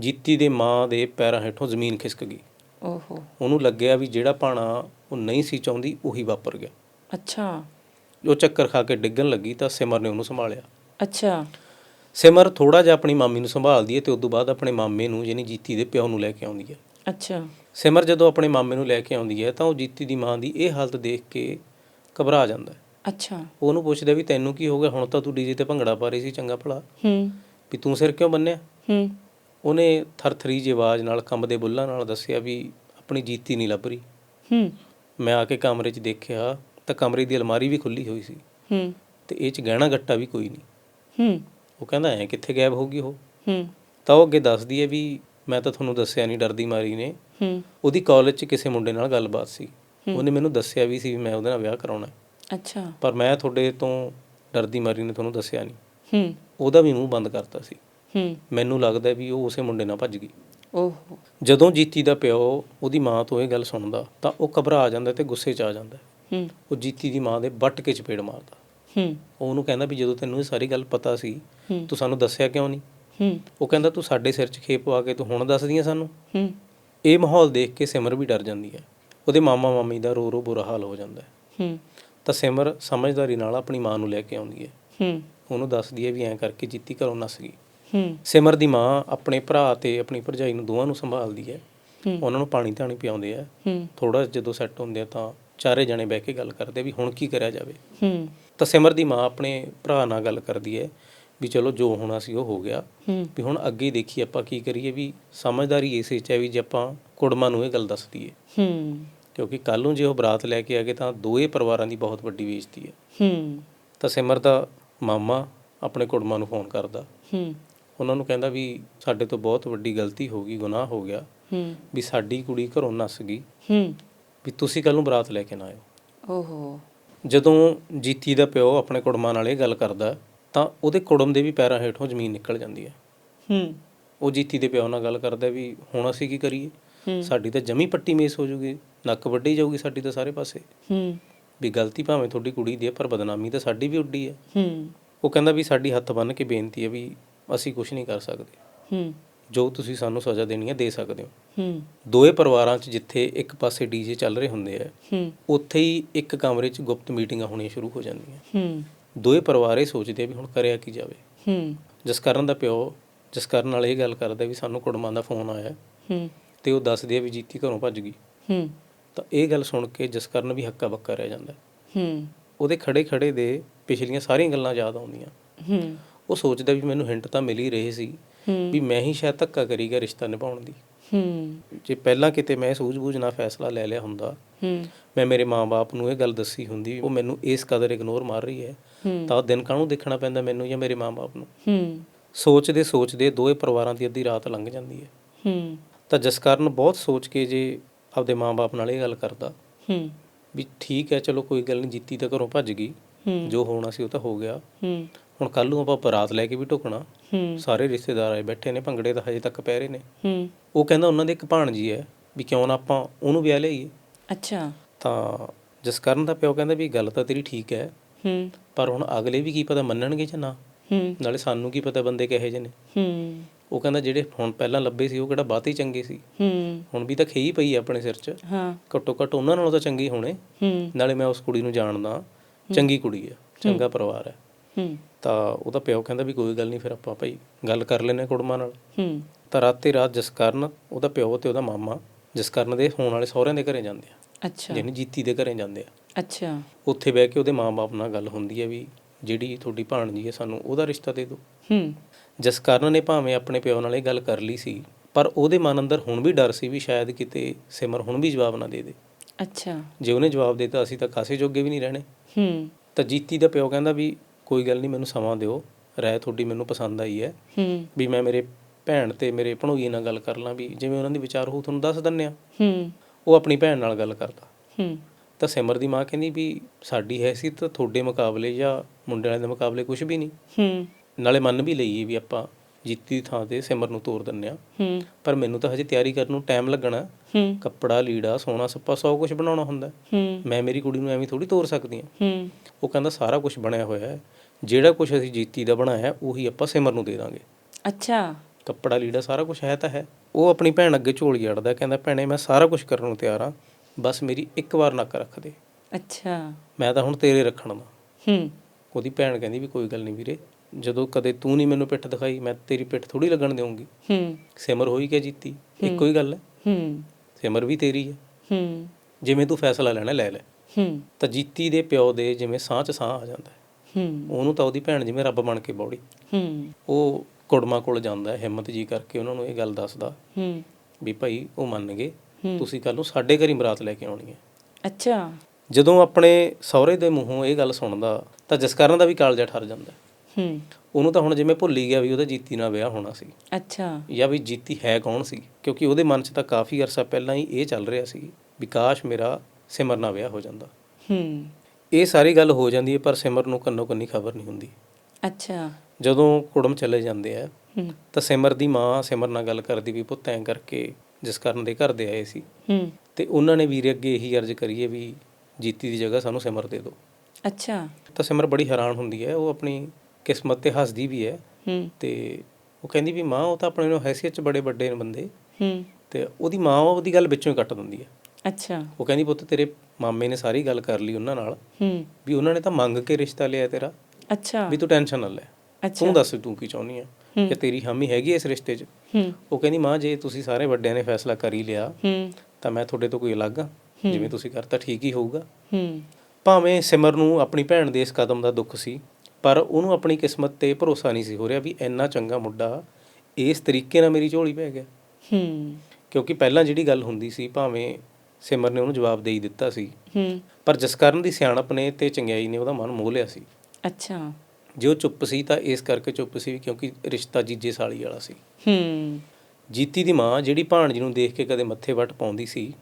ਜੀਤੀ ਦੇ ਮਾਂ ਦੇ ਪੈਰਾਂ ਹੇਠੋਂ ਜ਼ਮੀਨ ਖਿਸਕ ਗਈ। ਓਹੋ। ਉਹਨੂੰ ਲੱਗਿਆ ਵੀ ਜਿਹੜਾ ਪਾਣਾ ਉਹ ਨਹੀਂ ਸੀ ਚਾਹੁੰਦੀ ਉਹੀ ਵਾਪਰ ਗਿਆ। ਅੱਛਾ। ਉਹ ਚੱਕਰ ਖਾ ਕੇ ਡਿੱਗਣ ਲੱਗੀ ਤਾਂ ਸਿਮਰ ਨੇ ਉਹਨੂੰ ਸੰਭਾਲਿਆ। ਅੱਛਾ। ਸਿਮਰ ਥੋੜਾ ਜਿਹਾ ਆਪਣੀ ਮਾਮੀ ਨੂੰ ਸੰਭਾਲਦੀ ਹੈ ਤੇ ਉਸ ਤੋਂ ਬਾਅਦ ਆਪਣੇ ਮਾਮੇ ਨੂੰ ਯਾਨੀ ਜੀਤੀ ਦੇ ਪਿਓ ਨੂੰ ਲੈ ਕੇ ਆਉਂਦੀ ਹੈ। ਅੱਛਾ। ਸਿਮਰ ਜਦੋਂ ਆਪਣੇ ਮਾਮੇ ਨੂੰ ਲੈ ਕੇ ਆਉਂਦੀ ਹੈ ਤਾਂ ਉਹ ਜੀਤੀ ਦੀ ਮਾਂ ਦੀ ਇਹ ਹਾਲਤ ਦੇਖ ਕੇ ਘਬਰਾ ਜਾਂਦਾ ਹੈ। ਅੱਛਾ। ਉਹ ਉਹਨੂੰ ਪੁੱਛਦਾ ਵੀ ਤੈਨੂੰ ਕੀ ਹੋ ਗਿਆ? ਹੁਣ ਤਾਂ ਤੂੰ ਡੀਜੇ ਤੇ ਭੰਗੜਾ ਪਾ ਰਹੀ ਸੀ ਚੰਗਾ ਭਲਾ। ਹੂੰ। ਵੀ ਤੂੰ ਸਿਰ ਕਿਉਂ ਬੰਨਿਆ ਹੂੰ। ਉਹਨੇ ਥਰਥਰੀ ਜਿਹੀ ਆਵਾਜ਼ ਨਾਲ ਕੰਬਦੇ ਬੁੱਲਾਂ ਨਾਲ ਦੱਸਿਆ ਵੀ ਆਪਣੀ ਜੀਤੀ ਨਹੀਂ ਲੱਭ ਰਹੀ। ਹੂੰ। ਮੈਂ ਆ ਕੇ ਕਮਰੇ 'ਚ ਦੇਖਿਆ ਤਾਂ ਕਮਰੇ ਦੀ ਅਲਮਾਰੀ ਵੀ ਖੁੱਲੀ ਹੋਈ ਸੀ। ਹੂੰ। ਤੇ ਇਹ 'ਚ ਗਹਿਣਾ ਗੱਟਾ ਵੀ ਕੋਈ ਨਹੀਂ। ਹੂੰ। ਉਹ ਕਹਿੰਦਾ ਐ ਕਿੱਥੇ ਗਾਇਬ ਹੋ ਗਈ ਉਹ? ਹੂੰ। ਤਾਂ ਉਹ ਅੱਗੇ ਦੱਸਦੀ ਹੈ ਵੀ ਮੈਂ ਤਾਂ ਤੁਹਾਨੂੰ ਦੱਸਿਆ ਨਹੀਂ ਡਰਦੀ ਮਾਰੀ ਨੇ। ਹੂੰ ਉਹਦੀ ਕਾਲਜ 'ਚ ਕਿਸੇ ਮੁੰਡੇ ਨਾਲ ਗੱਲਬਾਤ ਸੀ। ਉਹਨੇ ਮੈਨੂੰ ਦੱਸਿਆ ਵੀ ਸੀ ਵੀ ਮੈਂ ਉਹਦੇ ਨਾਲ ਵਿਆਹ ਕਰਾਉਣਾ ਹੈ। ਅੱਛਾ। ਪਰ ਮੈਂ ਤੁਹਾਡੇ ਤੋਂ ਡਰਦੀ ਮਾਰੀ ਨੇ ਤੁਹਾਨੂੰ ਦੱਸਿਆ ਨਹੀਂ। ਹੂੰ। ਉਹਦਾ ਵੀ ਮੂੰਹ ਬੰਦ ਕਰਤਾ ਸੀ। ਹੂੰ। ਮੈਨੂੰ ਲੱਗਦਾ ਵੀ ਉਹ ਉਸੇ ਮੁੰਡੇ ਨਾਲ ਭੱਜ ਗਈ। ਓਹੋ। ਜਦੋਂ ਜੀਤੀ ਦਾ ਪਿਓ ਉਹਦੀ ਮਾਂ ਤੋਂ ਇਹ ਗੱਲ ਸੁਣਦਾ ਤਾਂ ਉਹ ਘਬਰਾ ਜਾਂਦਾ ਤੇ ਗੁੱਸੇ 'ਚ ਆ ਜਾਂਦਾ। ਹੂੰ। ਉਹ ਜੀਤੀ ਦੀ ਮਾਂ ਦੇ ਵੱਟ ਕੇ ਚਪੇੜ ਮਾਰਦਾ। ਹੂੰ। ਉਹ ਉਹਨੂੰ ਕਹਿੰਦਾ ਵੀ ਜਦੋਂ ਤੈਨੂੰ ਇਹ ਸਾਰੀ ਗੱਲ ਪਤਾ ਸੀ ਤੂੰ ਸਾਨੂੰ ਦੱਸਿਆ ਕਿਉਂ ਨਹੀਂ? ਹੂੰ। ਉਹ ਕਹਿੰਦਾ ਤੂੰ ਸਾਡੇ ਸਿਰ 'ਚ ਖੇਪ ਪਵਾ ਕੇ ਤੂੰ ਹੁਣ ਦੱਸਦੀ ਆ ਸਾਨੂੰ। ਹੂੰ। ਇਹ ਮਾਹੌਲ ਦੇਖ ਕੇ ਸਿਮਰ ਵੀ ਡਰ ਜਾਂਦੀ ਹੈ। ਉਹਦੇ ਮਾਮਾ ਮਾਮੀ ਦਾ ਰੋ ਰੋ ਬੁਰਾ ਹਾਲ ਹੋ ਜਾਂਦਾ ਹੈ। ਹੂੰ। ਤਾਂ ਸਿਮਰ ਸਮਝਦਾਰੀ ਨਾਲ ਆਪਣੀ ਮਾਂ ਨੂੰ ਲੈ ਕੇ ਆਉਂਦੀ ਹੈ। ਹੂੰ। ਉਹਨੂੰ ਦੱਸਦੀ ਹੈ ਵੀ ਐਂ ਕਰਕੇ ਜੀਤੀ ਘਰੋਂ ਨੱਸ ਗਈ। ਹੂੰ। ਸਿਮਰ ਦੀ ਮਾਂ ਆਪਣੇ ਭਰਾ ਤੇ ਆਪਣੀ ਭਰਜਾਈ ਨੂੰ ਦੋਵਾਂ ਨੂੰ ਸੰਭਾਲਦੀ ਹੈ। ਹੂੰ। ਉਹਨਾਂ ਨੂੰ ਪਾਣੀ ਧਾਣੀ ਪਿਆਉਂਦੇ ਆ ਹੂੰ। ਥੋੜਾ ਜਦੋਂ ਸੈੱਟ ਹੁੰਦੇ ਆ ਤਾਂ ਚਾਰੇ ਜਣੇ ਬਹਿ ਕੇ ਗੱਲ ਕਰਦੇ ਵੀ ਹੁਣ ਕੀ ਕਰਿਆ ਜਾਵੇ। ਹੂੰ। ਤਾਂ ਸਿਮਰ ਦੀ ਮਾਂ ਆਪਣੇ ਭਰਾ ਨਾਲ ਗੱਲ ਕਰਦੀ ਹੈ। ਵੀ ਚਲੋ ਜੋ ਹੋਣਾ ਸੀ ਉਹ ਹੋ ਗਿਆ। ਵੀ ਹੁਣ ਅੱਗੇ ਦੇਖੀ ਆਪਾਂ ਕੀ ਕਰੀਏ ਵੀ ਸਮਝਦਾਰੀ ਇਸੇ ਚ ਹੈ ਵੀ ਜੇ ਆਪਾਂ ਕੁੜਮਾਂ ਨੂੰ ਇਹ ਗੱਲ ਦੱਸ ਦਈਏ। ਹੂੰ। ਕਿਉਂਕਿ ਕੱਲ ਨੂੰ ਜੇ ਉਹ ਬਰਾਤ ਲੈ ਕੇ ਆ ਗਏ ਤਾਂ ਦੋਏ ਪਰਿਵਾਰਾਂ ਦੀ ਬਹੁਤ ਵੱਡੀ ਬੇਇੱਜ਼ਤੀ ਹੈ। ਹੂੰ। ਤਾਂ ਸਿਮਰ ਦਾ ਮਾਮਾ ਆਪਣੇ ਕੁੜਮਾਂ ਨੂੰ ਫੋਨ ਕਰਦਾ। ਹੂੰ। ਉਹਨਾਂ ਨੂੰ ਕਹਿੰਦਾ ਵੀ ਸਾਡੇ ਤੋਂ ਬਹੁਤ ਵੱਡੀ ਗਲਤੀ ਹੋ ਗਈ ਗੁਨਾਹ ਹੋ ਗਿਆ। ਹੂੰ। ਵੀ ਸਾਡੀ ਕੁੜੀ ਘਰੋਂ ਨੱਸ ਗਈ। ਹੂੰ। ਵੀ ਤੁਸੀਂ ਕੱਲ ਨੂੰ ਬਰਾਤ ਲੈ ਕੇ ਨਾ ਆਇਓ। ਓਹੋ। ਜਦੋਂ ਜੀਤੀ ਦਾ ਪਿਓ ਆਪਣੇ ਕੁੜਮਾਂ ਨਾਲ ਇਹ ਗੱਲ ਕਰਦਾ ਤਾਂ ਉਹਦੇ ਕੁੜਮ ਦੇ ਵੀ ਪੈਰਾਂ ਹੇਠੋਂ ਜ਼ਮੀਨ ਨਿਕਲ ਜਾਂਦੀ ਹੈ। ਹੂੰ। ਉਹ ਜੀਤੀ ਦੇ ਪਿਓ ਨਾਲ ਗੱਲ ਕਰਦਾ ਵੀ ਹੁਣ ਅਸੀਂ ਕੀ ਕਰੀਏ? ਸਾਡੀ ਤਾਂ ਜਮੀ ਪੱਟੀ ਮੇਸ ਹੋ ਜੂਗੀ ਨੱਕ ਵੱਢੀ ਜਾਊਗੀ ਸਾਡੀ ਤਾਂ ਸਾਰੇ ਪਾਸੇ। ਹੂੰ। ਵੀ ਗਲਤੀ ਭਾਵੇਂ ਤੁਹਾਡੀ ਕੁੜੀ ਦੀ ਹੈ ਪਰ ਬਦਨਾਮੀ ਤਾਂ ਸਾਡੀ ਵੀ ਉੱਡੀ ਹੈ। ਹੂੰ। ਉਹ ਕਹਿੰਦਾ ਵੀ ਸਾਡੀ ਹੱਥ ਬੰਨ੍ਹ ਕੇ ਬੇਨਤੀ ਹੈ ਵੀ ਅਸੀਂ ਕੁਝ ਨਹੀਂ ਕਰ ਸਕਦੇ। ਹੂੰ। ਜੋ ਤੁਸੀਂ ਸਾਨੂੰ ਸਜ਼ਾ ਦੇਣੀ ਹੈ ਦੇ ਸਕਦੇ ਹੋ। ਹੂੰ। ਦੋਏ ਪਰਿਵਾਰਾਂ 'ਚ ਜਿੱਥੇ ਇੱਕ ਪਾਸੇ ਡੀਜੇ ਚੱਲ ਰਹੇ ਹੁੰਦੇ ਆ ਹੂੰ। ਉੱਥੇ ਹੀ ਇੱਕ ਕਮਰੇ 'ਚ ਗੁਪਤ ਮੀਟਿੰਗਾਂ ਹੋਣੀਆਂ ਸ਼ੁਰੂ ਹੋ ਜਾਂਦੀਆਂ। ਹੂੰ। ਦੋਏ ਪਰਿਵਾਰ ਇਹ ਸੋਚਦੇ ਆ ਵੀ ਹੁਣ ਕਰਿਆ ਕੀ ਜਾਵੇ। ਹੂੰ। ਜਸਕਰਨ ਦਾ ਪਿਓ ਜਸਕਰਨ ਨਾਲ ਇਹ ਗੱਲ ਕਰਦਾ ਵੀ ਸਾਨੂੰ ਕੁੜਮਾਂ ਦਾ ਫੋਨ ਆਇਆ। ਹੂੰ। ਤੇ ਉਹ ਦੱਸਦੀ ਆ ਵੀ ਜੀਤੀ ਘਰੋਂ ਭੱਜ ਗਈ। ਹੂੰ। ਤਾਂ ਇਹ ਗੱਲ ਸੁਣ ਕੇ ਜਸਕਰਨ ਵੀ ਹੱਕਾ ਬੱਕਾ ਰਹਿ ਜਾਂਦਾ। ਹੂੰ। ਉਹਦੇ ਖੜੇ ਖੜੇ ਦੇ ਪਿਛਲੀਆਂ ਸਾਰੀਆਂ ਗੱਲਾਂ ਯਾਦ ਆਉਂਦੀਆਂ। ਹੂੰ। ਉਹ ਸੋਚਦਾ ਵੀ ਮੈਨੂੰ ਹਿੰਟ ਤਾਂ ਮਿਲ ਹੀ ਰਹੇ ਸੀ ਵੀ ਮੈਂ ਹੀ ਸ਼ਾਇਦ ਧੱਕਾ ਕਰੀ ਗਿਆ ਰਿਸ਼ਤਾ ਨਿਭਾਉਣ ਦੀ। ਹੂੰ। ਜੇ ਪਹਿਲਾਂ ਕਿਤੇ ਮੈਂ ਸੂਝ-ਬੂਝ ਨਾਲ ਫੈਸਲਾ ਲੈ ਲਿਆ ਹੁੰਦਾ ਮੈਂ ਮੇਰੇ ਮਾਪੇ ਨੂੰ ਇਹ ਗੱਲ ਦੱਸੀ ਹੁੰਦੀ ਉਹ ਮੈਨੂੰ ਇਸ ਕਦਰ ਇਗਨੋਰ ਮਾਰ ਰਹੀ ਹੈ। ਹੂੰ ਤਾਂ ਉਹ ਦਿਨ ਕਾਹਨੂੰ ਦੇਖਣਾ ਪੈਂਦਾ ਮੈਨੂੰ ਜਾਂ ਮੇਰੇ ਮਾਪੇ ਨੂੰ? ਸੋਚਦੇ ਸੋਚਦੇ ਦੋਵੇਂ ਪਰਿਵਾਰਾਂ ਦੀ ਅੱਧੀ ਰਾਤ ਲੰਘ ਜਾਂਦੀ ਹੈ। ਹੂੰ ਤਾਂ ਜਸਕਰਨ ਬਹੁਤ ਸੋਚ ਕੇ ਜੇ ਆਪਦੇ ਮਾਪੇ ਨਾਲ ਇਹ ਗੱਲ ਕਰਦਾ ਹੂੰ ਵੀ ਠੀਕ ਹੈ, ਚਲੋ ਕੋਈ ਗੱਲ ਨਹੀਂ, ਜੀਤੀ ਤਾਂ ਘਰੋਂ ਭੱਜ ਗਈ। ਜੋ ਹੋਣਾ ਸੀ ਉਹ ਤਾਂ ਹੋ ਗਿਆ। ਹੂੰ ਹੁਣ ਕੱਲ ਨੂੰ ਆਪਾਂ ਬਰਾਤ ਲੈ ਕੇ ਵੀ ਢੁਕਣਾ। ਸਾਰੇ ਰਿਸ਼ਤੇਦਾਰ ਆਏ ਬੈਠੇ ਨੇ, ਭੰਗੜੇ ਤਾਂ ਹਜੇ ਤੱਕ ਪੈ ਰਹੇ ਨੇ। ਹੂੰ ਉਹ ਕਹਿੰਦਾ ਉਹਨਾਂ ਦੇ ਇੱਕ ਭਾਣਜੀ ਹੈ ਵੀ ਕਿਉਂ ਨਾ ਆਪਾਂ ਉਹਨੂੰ ਵਿਆਹ ਲਈਏ ਅੱਛਾ। ਤਾਂ ਜਸਕਰਨ ਦਾ ਪਿਓ ਕਹਿੰਦਾ ਵੀ ਗੱਲ ਤਾਂ ਤੇਰੀ ਠੀਕ ਹੈ। ਹੂੰ। ਪਰ ਹੁਣ ਅਗਲੇ ਵੀ ਕੀ ਪਤਾ ਮੰਨਣਗੇ ਜਾਂ ਨਾ। ਹੂੰ। ਨਾਲੇ ਸਾਨੂੰ ਕੀ ਪਤਾ ਬੰਦੇ ਕਿਹੋ ਜਿਹੇ ਨੇ। ਹੂੰ। ਉਹ ਕਹਿੰਦਾ ਜਿਹੜੇ ਹੁਣ ਪਹਿਲਾਂ ਲੱਭੇ ਸੀ ਉਹ ਕਿਹੜਾ ਬਾਤ ਹੀ ਚੰਗੇ ਸੀ। ਹੂੰ। ਹੁਣ ਵੀ ਤਾਂ ਖੇਈ ਪਈ ਆ ਆਪਣੇ ਸਿਰ 'ਚ। ਹਾਂ। ਘੱਟੋ ਘੱਟ ਉਹਨਾਂ ਨਾਲੋਂ ਤਾਂ ਚੰਗੇ ਹੋਣੇ। ਹੂੰ। ਨਾਲੇ ਮੈਂ ਉਸ ਕੁੜੀ ਨੂੰ ਜਾਣਦਾ। ਚੰਗੀ ਕੁੜੀ ਆ। ਚੰਗਾ ਪਰਿਵਾਰ ਹੈ ਹੂੰ। ਤਾਂ ਉਹਦਾ ਪਿਓ ਕਹਿੰਦਾ ਵੀ ਕੋਈ ਗੱਲ ਨਹੀਂ ਫਿਰ ਆਪਾਂ ਭਾਈ ਗੱਲ ਕਰ ਲੈਨੇ ਕੁੜਮਾਂ ਨਾਲ। ਹੂੰ। ਤਾਂ ਰਾਤੇ ਰਾਤ ਜਸਕਰਨ ਉਹਦਾ ਪਿਓ ਤੇ ਉਹਦਾ ਮਾਮਾ ਜਸਕਰਨ ਦੇ ਹੋਣ ਵਾਲੇ ਸਹੁਰਿਆਂ ਦੇ ਘਰੇ ਜਾਂਦੇ ਆ। ਅੱਛਾ। ਯਾਨੀ ਜੀਤੀ ਦੇ ਘਰੇ ਜਾਂਦੇ ਆ। ਅੱਛਾ। ਉੱਥੇ ਬਹਿ ਕੇ ਉਹਦੇ ਮਾਪੇ ਨਾਲ ਗੱਲ ਹੁੰਦੀ ਹੈ ਵੀ ਜਿਹੜੀ ਤੁਹਾਡੀ ਭਾਣਜੀ ਹੈ ਸਾਨੂੰ ਉਹਦਾ ਰਿਸ਼ਤਾ ਦੇ ਦਿਓ। ਹੂੰ। ਜਸਕਰਨ ਨੇ ਭਾਵੇਂ ਆਪਣੇ ਪਿਓ ਨਾਲ ਇਹ ਗੱਲ ਕਰ ਲਈ ਸੀ ਪਰ ਉਹਦੇ ਮਨ ਅੰਦਰ ਹੁਣ ਵੀ ਡਰ ਸੀ ਵੀ ਸ਼ਾਇਦ ਕਿਤੇ ਸਿਮਰ ਹੁਣ ਵੀ ਜਵਾਬ ਨਾ ਦੇ ਦੇ। ਅੱਛਾ। ਜੇ ਉਹਨੇ ਜਵਾਬ ਦਿੱਤਾ ਅਸੀਂ ਤਾਂ ਕਾਸੇ ਜੋਗੇ ਵੀ ਨਹੀਂ ਰਹਿਣੇ। ਹੂੰ। ਤਾਂ ਜੀਤੀ ਦਾ ਪਿਓ ਕਹਿੰਦਾ ਵੀ ਕੋਈ ਗੱਲ ਨਹੀਂ ਮੈਨੂੰ ਸਮਾਂ ਦਿਓ। ਰਾਏ ਤੁਹਾਡੀ ਮੈਨੂੰ ਪਸੰਦ ਆਈ ਹੈ। ਹੂੰ। ਵੀ ਮੈਂ ਮੇਰੇ ਭੈਣ ਤੇ ਮੇਰੇ ਭਣੋਈ ਨਾਲ ਗੱਲ ਕਰ ਲਾਂ ਵੀ ਜਿਵੇਂ ਉਹਨਾਂ ਦੀ ਵਿਚਾਰ ਹੋਊ ਤੁਹਾਨੂੰ ਦੱਸ ਦਿੰਨੇ ਆ ਹੂੰ। ਉਹ ਆਪਣੀ ਭੈਣ ਨਾਲ ਗੱਲ ਕਰਦਾ। ਹੂੰ। ਤਾਂ ਸਿਮਰ ਦੀ ਮਾਂ ਕਹਿੰਦੀ ਵੀ ਸਾਡੀ ਹੈਸੀਅਤ ਤਾਂ ਤੁਹਾਡੇ ਮੁਕਾਬਲੇ ਜਾਂ ਮੁੰਡੇ ਵਾਲਿਆਂ ਦੇ ਮੁਕਾਬਲੇ ਕੁਝ ਵੀ ਨਹੀਂ। ਹੂੰ। ਨਾਲੇ ਮੰਨ ਵੀ ਲਈਏ ਵੀ ਆਪਾਂ ਜੀਤੀ ਥਾਂ ਤੇ ਸਿਮਰ ਨੂੰ ਤੋਰ ਦਿੰਨੇ ਆ ਹੂੰ। ਪਰ ਮੈਨੂੰ ਤਾਂ ਹਜੇ ਤਿਆਰੀ ਕਰਨ ਨੂੰ ਟਾਈਮ ਲੱਗਣਾ। ਹੂੰ। ਕੱਪੜਾ ਲੀੜਾ ਸੋਨਾ ਸੱਪਾ ਸੌ ਕੁਝ ਬਣਾਉਣਾ ਹੁੰਦਾ। ਹੂੰ। ਮੈਂ ਮੇਰੀ ਕੁੜੀ ਨੂੰ ਐਵੇਂ ਥੋੜੀ ਤੋਰ ਸਕਦੀ ਹਾਂ। ਹੂੰ। ਉਹ ਕਹਿੰਦਾ ਸਾਰਾ ਕੁਝ ਬਣਿਆ ਹੋਇਆ ਹੈ। ਜਿਹੜਾ ਕੁਝ ਅਸੀਂ ਜੀਤੀ ਦਾ ਬਣਾਇਆ ਹੈ, ਉਹੀ ਆਪਾਂ ਸਿਮਰ ਨੂੰ ਦੇ ਦਾਂਗੇ। ਅੱਛਾ। ਕੱਪੜਾ ਲੀੜਾ ਸਾਰਾ ਕੁਝ ਹੈ ਤਾਂ ਹੈ। ਉਹ ਆਪਣੀ ਭੈਣ ਅੱਗੇ ਝੋਲੀ ਅੜਦਾ ਕਹਿੰਦਾ ਭੈਣੇ ਮੈਂ ਸਾਰਾ ਕੁਝ ਕਰਨ ਨੂੰ ਤਿਆਰ ਹਾਂ ਬਸ ਮੇਰੀ ਇੱਕ ਵਾਰ ਨੱਕ ਰੱਖ ਦੇ। ਅੱਛਾ। ਮੈਂ ਤਾਂ ਹੁਣ ਤੇਰੇ ਰੱਖਣ ਦਾ ਹੂੰ। ਉਹਦੀ ਭੈਣ ਕਹਿੰਦੀ ਵੀ ਕੋਈ ਗੱਲ ਨਹੀਂ ਵੀਰੇ ਜਦੋਂ ਕਦੇ ਤੂੰ ਨਹੀਂ ਮੈਨੂੰ ਪਿੱਠ ਦਿਖਾਈ ਮੈਂ ਤੇਰੀ ਪਿੱਠ ਥੋੜੀ ਲੱਗਣ ਦੇਵਾਂਗੀ ਹੂੰ। ਸਿਮਰ ਹੋਈ ਕਿ ਜੀਤੀ? ਇੱਕੋ ਹੀ ਗੱਲ ਹੈ। ਹੂੰ। ਸਿਮਰ ਵੀ ਤੇਰੀ ਹੈ। ਹੂੰ। ਜਿਵੇਂ ਤੂੰ ਫੈਸਲਾ ਲੈਣਾ ਲੈ ਲੈ। ਹੂੰ। ਤਾਂ ਜੀਤੀ ਦੇ ਪਿਓ ਦੇ ਜਿਵੇਂ ਸਾਹ 'ਚ ਸਾਹ ਆ ਜਾਂਦਾ। ਹੂੰ। ਉਹਨੂੰ ਤਾਂ ਉਹਦੀ ਭੈਣ ਜਿਵੇਂ ਰੱਬ ਬਣ ਕੇ ਬੌੜੀ। ਹੂੰ। ਉਹ ਕੁੜਮਾ ਕੋਲ ਜਾਂਦਾ ਹਿੰਮਤ ਜੀ ਕਰਕੇ ਉਹਨਾਂ ਨੂੰ ਇਹ ਗੱਲ ਦੱਸਦਾ ਹੂੰ। ਵੀ ਭਾਈ ਉਹ ਮੰਨ ਗਏ। ਤੁਸੀਂ ਕੱਲ ਨੂੰ ਸਾਡੇ ਘਰ ਹੀ ਬਰਾਤ ਲੈ ਕੇ ਆਉਣੀ ਹੈ। ਅੱਛਾ। ਜਦੋਂ ਆਪਣੇ ਸਹੁਰੇ ਦੇ ਮੂੰਹੋਂ ਇਹ ਗੱਲ ਸੁਣਦਾ ਤਾਂ ਜਸਕਰਨ ਦਾ ਵੀ ਕਾਲਜਾ ਠਰ ਜਾਂਦਾ ਹੈ। ਉਹਨੂੰ ਤਾਂ ਹੁਣ ਜਿਵੇਂ ਭੁੱਲ ਹੀ ਗਿਆ ਵੀ ਉਹਦਾ ਜੀਤੀ ਨਾਲ ਵਿਆਹ ਹੋਣਾ ਸੀ। ਅੱਛਾ। ਜਾਂ ਵੀ ਜੀਤੀ ਹੈ ਕੌਣ ਸੀ? ਕਿਉਂਕਿ ਉਹਦੇ ਮਨ 'ਚ ਤਾਂ ਕਾਫੀ ਅਰਸਾ ਪਹਿਲਾਂ ਹੀ ਇਹ ਚੱਲ ਰਿਹਾ ਸੀ ਵੀ ਕਾਸ਼ ਮੇਰਾ ਸਿਮਰ ਨਾਲ ਵਿਆਹ ਹੋ ਜਾਂਦਾ। ਹੂੰ। ਇਹ ਸਾਰੀ ਗੱਲ ਹੋ ਜਾਂਦੀ ਹੈ ਪਰ ਸਿਮਰ ਨੂੰ ਕੰਨੋ ਕੰਨੀ ਖਬਰ ਨਹੀਂ ਹੁੰਦੀ। ਅੱਛਾ। ਜਦੋਂ ਕੁੜਮ ਚਲੇ ਜਾਂਦੇ ਆ ਹੂੰ। ਤਾਂ ਸਿਮਰ ਦੀ ਮਾਂ ਸਿਮਰ ਨਾਲ ਗੱਲ ਕਰਦੀ ਵੀ ਪੁੱਤ ਐਂ ਕਰਕੇ ਜਿਸ ਕਰਨ ਦੇ ਘਰ ਦੇ ਆਏ ਸੀ। ਹੂੰ। ਤੇ ਉਹਨਾਂ ਨੇ ਵੀਰੇ ਅੱਗੇ ਇਹੀ ਅਰਜ਼ ਕਰੀਏ ਵੀ ਜੀਤੀ ਦੀ ਜਗ੍ਹਾ ਸਾਨੂੰ ਸਿਮਰ ਦੇ ਦਿਓ। ਅੱਛਾ। ਤਾਂ ਸਿਮਰ ਬੜੀ ਹੈਰਾਨ ਹੁੰਦੀ ਹੈ ਉਹ ਆਪਣੀ ਕਿਸਮਤ ਤੇ ਹੱਸਦੀ ਵੀ ਹੈ। ਹੂੰ। ਤੇ ਉਹ ਕਹਿੰਦੀ ਵੀ ਮਾਂ ਉਹ ਤਾਂ ਆਪਣੇ ਨੂੰ ਹੈਸੀਅਤ 'ਚ ਬੜੇ ਵੱਡੇ ਨੇ ਬੰਦੇ। ਹੂੰ। ਤੇ ਉਹਦੀ ਮਾਂ ਉਹਦੀ ਗੱਲ ਵਿੱਚੋਂ ਹੀ ਕੱਟ ਦਿੰਦੀ ਹੈ। ਅੱਛਾ। ਉਹ ਕਹਿੰਦੀ ਪੁੱਤ ਤੇਰੇ ਮਾਮੇ ਨੇ ਸਾਰੀ ਗੱਲ ਕਰ ਲਈ ਉਹਨਾਂ ਨਾਲ ਹੂੰ। ਵੀ ਉਹਨਾਂ ਨੇ ਤਾਂ ਮੰਗ ਕੇ ਰਿਸ਼ਤਾ ਲਿਆ ਤੇਰਾ। ਅੱਛਾ। ਵੀ ਤੂੰ ਟੈਨਸ਼ਨ ਨਾ ਲੈ। ਅੱਛਾ। ਤੂੰ ਦੱਸ ਤੂੰ ਕੀ ਚਾਹੁੰਦੀ ਆ। ਕਿ ਤੇਰੀ ਹਾਮੀ ਹੈਗੀ ਇਸ ਰਿਸ਼ਤੇ 'ਚ? ਉਹ ਕਹਿੰਦੀ ਮਾਂ ਜੇ ਤੁਸੀਂ ਸਾਰੇ ਵੱਡਿਆਂ ਨੇ ਫੈਸਲਾ ਕਰ ਹੀ ਲਿਆ ਤਾਂ ਮੈਂ ਤੁਹਾਡੇ ਤੋਂ ਕੋਈ ਅਲੱਗ ਆ। ਜਿਵੇਂ ਤੁਸੀਂ ਕਰਤਾ ਠੀਕ ਹੀ ਹੋਊਗਾ। ਭਾਵੇਂ ਸਿਮਰ ਨੂੰ ਆਪਣੀ ਭੈਣ ਦੇ ਇਸ ਕਦਮ ਦਾ ਦੁੱਖ ਸੀ ਪਰ ਉਹਨੂੰ ਆਪਣੀ ਕਿਸਮਤ ਤੇ ਭਰੋਸਾ ਨਹੀਂ ਸੀ ਹੋ ਰਿਹਾ ਵੀ ਇੰਨਾ ਚੰਗਾ ਮੁੰਡਾ ਇਸ ਤਰੀਕੇ ਨਾਲ ਮੇਰੀ ਝੋਲੀ ਪੈ ਗਿਆ। ਹੂੰ। ਕਿਉਂਕਿ ਪਹਿਲਾਂ ਜਿਹੜੀ ਗੱਲ ਹੁੰਦੀ ਸੀ ਭਾਵੇਂ ਸਿਮਰ ਨੇ ਉਹਨੂੰ ਜਵਾਬ ਦੇ ਹੀ ਦਿੱਤਾ ਸੀ ਹੂੰ। ਪਰ ਜਸਕਰਨ ਦੀ ਸਿਆਣਪ ਨੇ ਤੇ ਚੰਗਿਆਈ ਨੇ ਉਹਦਾ ਮਨ ਮੋਹ ਲਿਆ ਸੀ। ਅੱਛਾ। ਜੇ ਉਹ ਚੁੱਪ ਸੀ ਤਾਂ ਇਸ ਕਰਕੇ ਚੁੱਪ ਸੀ ਕਿਉਂਕਿ ਰਿਸ਼ਤਾ ਜੀਜੇ ਸਾਲੀ ਵਾਲਾ ਸੀ। ਹੂੰ। ਜੀਤੀ ਦੀ ਮਾਂ ਜਿਹੜੀ ਭਾਣਜੀ ਨੂੰ ਦੇਖ ਕੇ ਕਦੇ ਮੱਥੇ ਵੱਟ ਪਾਉਂਦੀ ਸੀ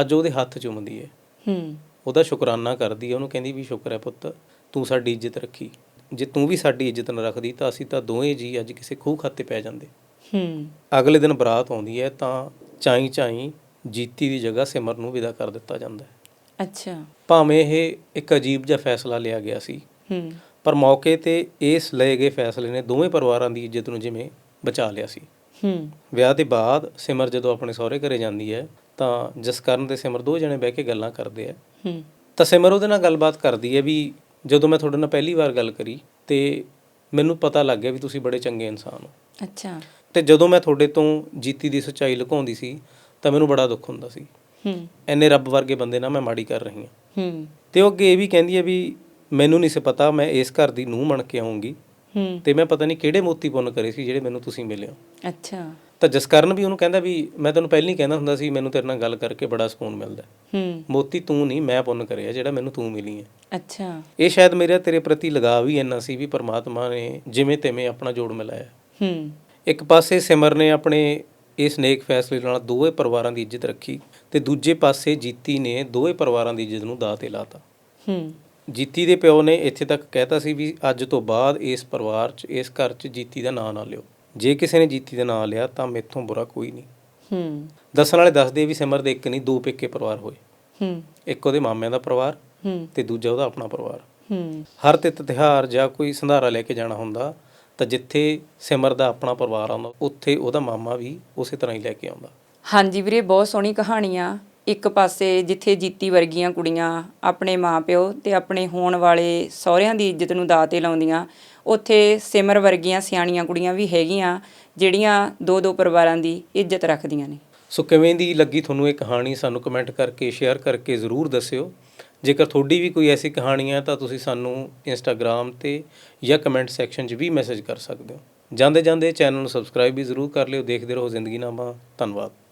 ਅੱਜ ਉਹਦੇ ਹੱਥ ਚੁੰਮਦੀ ਹੈ ਹੂੰ। ਉਹਦਾ ਸ਼ੁਕਰਾਨਾ ਕਰਦੀ ਹੈ ਉਹਨੂੰ ਕਹਿੰਦੀ ਵੀ ਸ਼ੁਕਰ ਹੈ ਪੁੱਤ ਤੂੰ ਸਾਡੀ ਇੱਜ਼ਤ ਰੱਖੀ। ਜੇ ਤੂੰ ਵੀ ਸਾਡੀ ਇੱਜ਼ਤ ਨਾ ਰੱਖਦੀ ਤਾਂ ਅਸੀਂ ਤਾਂ ਦੋਵੇਂ ਜੀ ਅੱਜ ਕਿਸੇ ਖੂਹ ਖਾਤੇ ਪੈ ਜਾਂਦੇ। ਹੂੰ। ਅਗਲੇ ਦਿਨ ਬਰਾਤ ਆਉਂਦੀ ਹੈ ਤਾਂ ਚਾਈ ਚਾਈ ਜੀਤੀ ਦੀ ਜਗ੍ਹਾ ਸਿਮਰ ਨੂੰ ਵਿਦਾ ਕਰ ਦਿੱਤਾ ਜਾਂਦਾ ਹੈ ਅੱਛਾ। ਭਾਵੇਂ ਇਹ ਇੱਕ ਅਜੀਬ ਜਿਹਾ ਫੈਸਲਾ ਲਿਆ ਗਿਆ ਸੀ। ਹੂੰ। ਪਰ ਮੌਕੇ ਤੇ ਇਸ ਲਏ ਗਏ ਫੈਸਲੇ ਨੇ ਦੋਵੇਂ ਪਰਿਵਾਰਾਂ ਦੀ ਇੱਜ਼ਤ ਨੂੰ ਜਿਵੇਂ ਬਚਾ ਲਿਆ ਸੀ। ਹੂੰ। ਵਿਆਹ ਦੇ ਬਾਅਦ ਸਿਮਰ ਜਦੋਂ ਆਪਣੇ ਸਹੁਰੇ ਘਰੇ ਜਾਂਦੀ ਹੈ ਤਾਂ ਜਸਕਰਨ ਤੇ ਸਿਮਰ ਦੋ ਜਣੇ ਬਹਿ ਕੇ ਗੱਲਾਂ ਕਰਦੇ ਆ। ਹੂੰ। ਤਾਂ ਸਿਮਰ ਉਹਦੇ ਨਾਲ ਗੱਲਬਾਤ ਕਰਦੀ ਹੈ ਵੀ ਜਦੋਂ ਮੈਂ ਤੁਹਾਡੇ ਨਾਲ ਪਹਿਲੀ ਵਾਰ ਗੱਲ ਕਰੀ ਤੇ ਮੈਨੂੰ ਪਤਾ ਲੱਗ ਗਿਆ ਵੀ ਤੁਸੀਂ ਬੜੇ ਚੰਗੇ ਇਨਸਾਨ ਹੋ। ਅੱਛਾ। ਤੇ ਜਦੋਂ ਮੈਂ ਤੁਹਾਡੇ ਤੋਂ ਜੀਤੀ ਦੀ ਸੱਚਾਈ ਲੁਕਾਉਂਦੀ ਸੀ ਤਾਂ ਮੈਨੂੰ ਬੜਾ ਦੁੱਖ ਹੁੰਦਾ ਸੀ। ਹੂੰ। ਐਨੇ ਰੱਬ ਵਰਗੇ ਬੰਦੇ ਨਾਲ ਮੈਂ ਮਾੜੀ ਕਰ ਰਹੀ ਹਾਂ। ਹੂੰ। ਤੇ ਉਹ ਅੱਗੇ ਇਹ ਵੀ ਕਹਿੰਦੀ ਹੈ ਵੀ ਮੈਨੂੰ ਨਹੀਂ ਸੀ ਪਤਾ ਮੈਂ ਇਸ ਘਰ ਦੀ ਨੂੰਹ ਬਣ ਕੇ ਆਉਂਗੀ ਹੂੰ। ਤੇ ਮੈਂ ਪਤਾ ਨਹੀਂ ਕਿਹੜੇ ਮੋਤੀ ਪੁੰਨ ਕਰੇ ਸੀ ਜਿਹੜੇ ਮੈਨੂੰ ਤੁਸੀਂ ਮਿਲੇ ਹੋ। ਅੱਛਾ। ਤਾਂ ਜਸਕਰਨ ਵੀ ਉਹਨੂੰ ਕਹਿੰਦਾ ਵੀ ਮੈਂ ਤੈਨੂੰ ਪਹਿਲਾਂ ਹੀ ਕਹਿੰਦਾ ਹੁੰਦਾ ਸੀ ਮੈਨੂੰ ਤੇਰੇ ਨਾਲ ਗੱਲ ਕਰਕੇ ਬੜਾ ਸਕੂਨ ਮਿਲਦਾ। ਹੈ। ਹੂੰ ਮੋਤੀ ਤੂੰ ਨਹੀਂ ਮੈਂ ਪੁੰਨ ਕਰਿਆ ਜਿਹੜਾ ਮੈਨੂੰ ਤੂੰ ਮਿਲੀ ਹੈ। ਅੱਛਾ। ਇਹ ਸ਼ਾਇਦ ਮੇਰਾ ਤੇਰੇ ਪ੍ਰਤੀ ਲਗਾਅ ਵੀ ਇੰਨਾ ਸੀ ਵੀ ਪਰਮਾਤਮਾ ਨੇ ਜਿਵੇਂ ਤਿਵੇਂ ਆਪਣਾ ਜੋੜ ਮਿਲਾਇਆ। ਹੂੰ। ਇੱਕ ਪਾਸੇ ਸਿਮਰ ਨੇ ਆਪਣੇ ਇਸ ਨੇਕ ਫੈਸਲੇ ਨਾਲ ਦੋਵੇਂ ਪਰਿਵਾਰਾਂ ਦੀ ਇੱਜ਼ਤ ਰੱਖੀ ਤੇ ਦੂਜੇ ਪਾਸੇ ਜੀਤੀ ਨੇ ਦੋਵੇਂ ਪਰਿਵਾਰਾਂ ਦੀ ਇੱਜ਼ਤ ਨੂੰ ਦਾਅ ਤੇ ਲਾਤਾ। ਹੂੰ। ਜੀਤੀ ਦੇ ਪਿਓ ਨੇ ਇੱਥੇ ਤੱਕ ਕਹਿਤਾ ਸੀ ਵੀ ਅੱਜ ਤੋਂ ਬਾਅਦ ਇਸ ਪਰਿਵਾਰ 'ਚ ਇਸ ਘਰ 'ਚ ਜੀਤੀ ਦਾ ਨਾਂ ਨਾ ਲਿਓ। ਜੇ ਕਿਸੇ ਨੇ ਜੀਤੀ ਦਾ ਨਾਂ ਲਿਆ ਤਾਂ ਮੇਥੋਂ ਬੁਰਾ ਕੋਈ ਨਹੀਂ। ਹੂੰ। ਦੱਸਣ ਵਾਲੇ ਦੱਸਦੇ ਵੀ ਸਿਮਰ ਦੇ ਇੱਕ ਨਹੀਂ ਦੋ ਪੇਕੇ ਪਰਿਵਾਰ ਹੋਏ। ਹੂੰ। ਇੱਕ ਉਹਦੇ ਮਾਮਿਆਂ ਦਾ ਪਰਿਵਾਰ ਹੂੰ। ਤੇ ਦੂਜਾ ਉਹਦਾ ਆਪਣਾ ਪਰਿਵਾਰ। ਹੂੰ। ਹਰ ਤਿੱਤ ਤਿਉਹਾਰ ਜਾਂ ਕੋਈ ਸੰਧਾਰਾ ਲੈ ਕੇ ਜਾਣਾ ਹੁੰਦਾ ਤਾਂ ਜਿੱਥੇ ਸਿਮਰ ਦਾ ਆਪਣਾ ਪਰਿਵਾਰ ਆਉਂਦਾ ਉੱਥੇ ਉਹਦਾ ਮਾਮਾ ਵੀ ਉਸੇ ਤਰ੍ਹਾਂ ਹੀ ਲੈ ਕੇ ਆਉਂਦਾ। ਹਾਂਜੀ ਵੀਰੇ ਬਹੁਤ ਸੋਹਣੀ ਕਹਾਣੀ ਆ। ਇੱਕ ਪਾਸੇ ਜਿੱਥੇ ਜੀਤੀ ਵਰਗੀਆਂ ਕੁੜੀਆਂ ਆਪਣੇ ਮਾਪਿਓ ਤੇ ਆਪਣੇ ਹੋਣ ਵਾਲੇ ਸਹੁਰਿਆਂ ਦੀ ਇੱਜ਼ਤ ਨੂੰ ਦਾਅ ਤੇ ਲਾਉਂਦੀਆਂ, ਉੱਥੇ ਸਿਮਰ ਵਰਗੀਆਂ ਸਿਆਣੀਆਂ ਕੁੜੀਆਂ ਵੀ ਹੈਗੀਆਂ, ਜਿਹੜੀਆਂ ਦੋ ਦੋ ਪਰਿਵਾਰਾਂ ਦੀ ਇੱਜ਼ਤ ਰੱਖਦੀਆਂ ਨੇ। ਸੋ ਕਿਵੇਂ ਦੀ ਲੱਗੀ ਤੁਹਾਨੂੰ ਇਹ ਕਹਾਣੀ? ਸਾਨੂੰ ਕਮੈਂਟ ਕਰਕੇ ਸ਼ੇਅਰ ਕਰਕੇ ਜ਼ਰੂਰ ਦੱਸਿਓ। ਜੇਕਰ ਤੁਹਾਡੀ ਵੀ ਕੋਈ ਐਸੀ ਕਹਾਣੀ ਹੈ, ਤਾਂ ਤੁਸੀਂ ਸਾਨੂੰ ਇੰਸਟਾਗ੍ਰam ਤੇ ਜਾਂ ਕਮੈਂਟ ਸੈਕਸ਼ਨ 'ਚ ਵੀ ਮੈਸੇਜ ਕਰ ਸਕਦੇ ਹੋ। ਜਾਂਦੇ ਜਾਂਦੇ ਚੈਨਲ ਨੂੰ ਸਬਸਕ੍ਰਾਈਬ ਵੀ ਜ਼ਰੂਰ ਕਰ ਲਿਓ। ਦੇਖਦੇ ਰਹੋ ਜ਼ਿੰਦਗੀ ਨਾਮਾ। ਧੰਨਵਾਦ।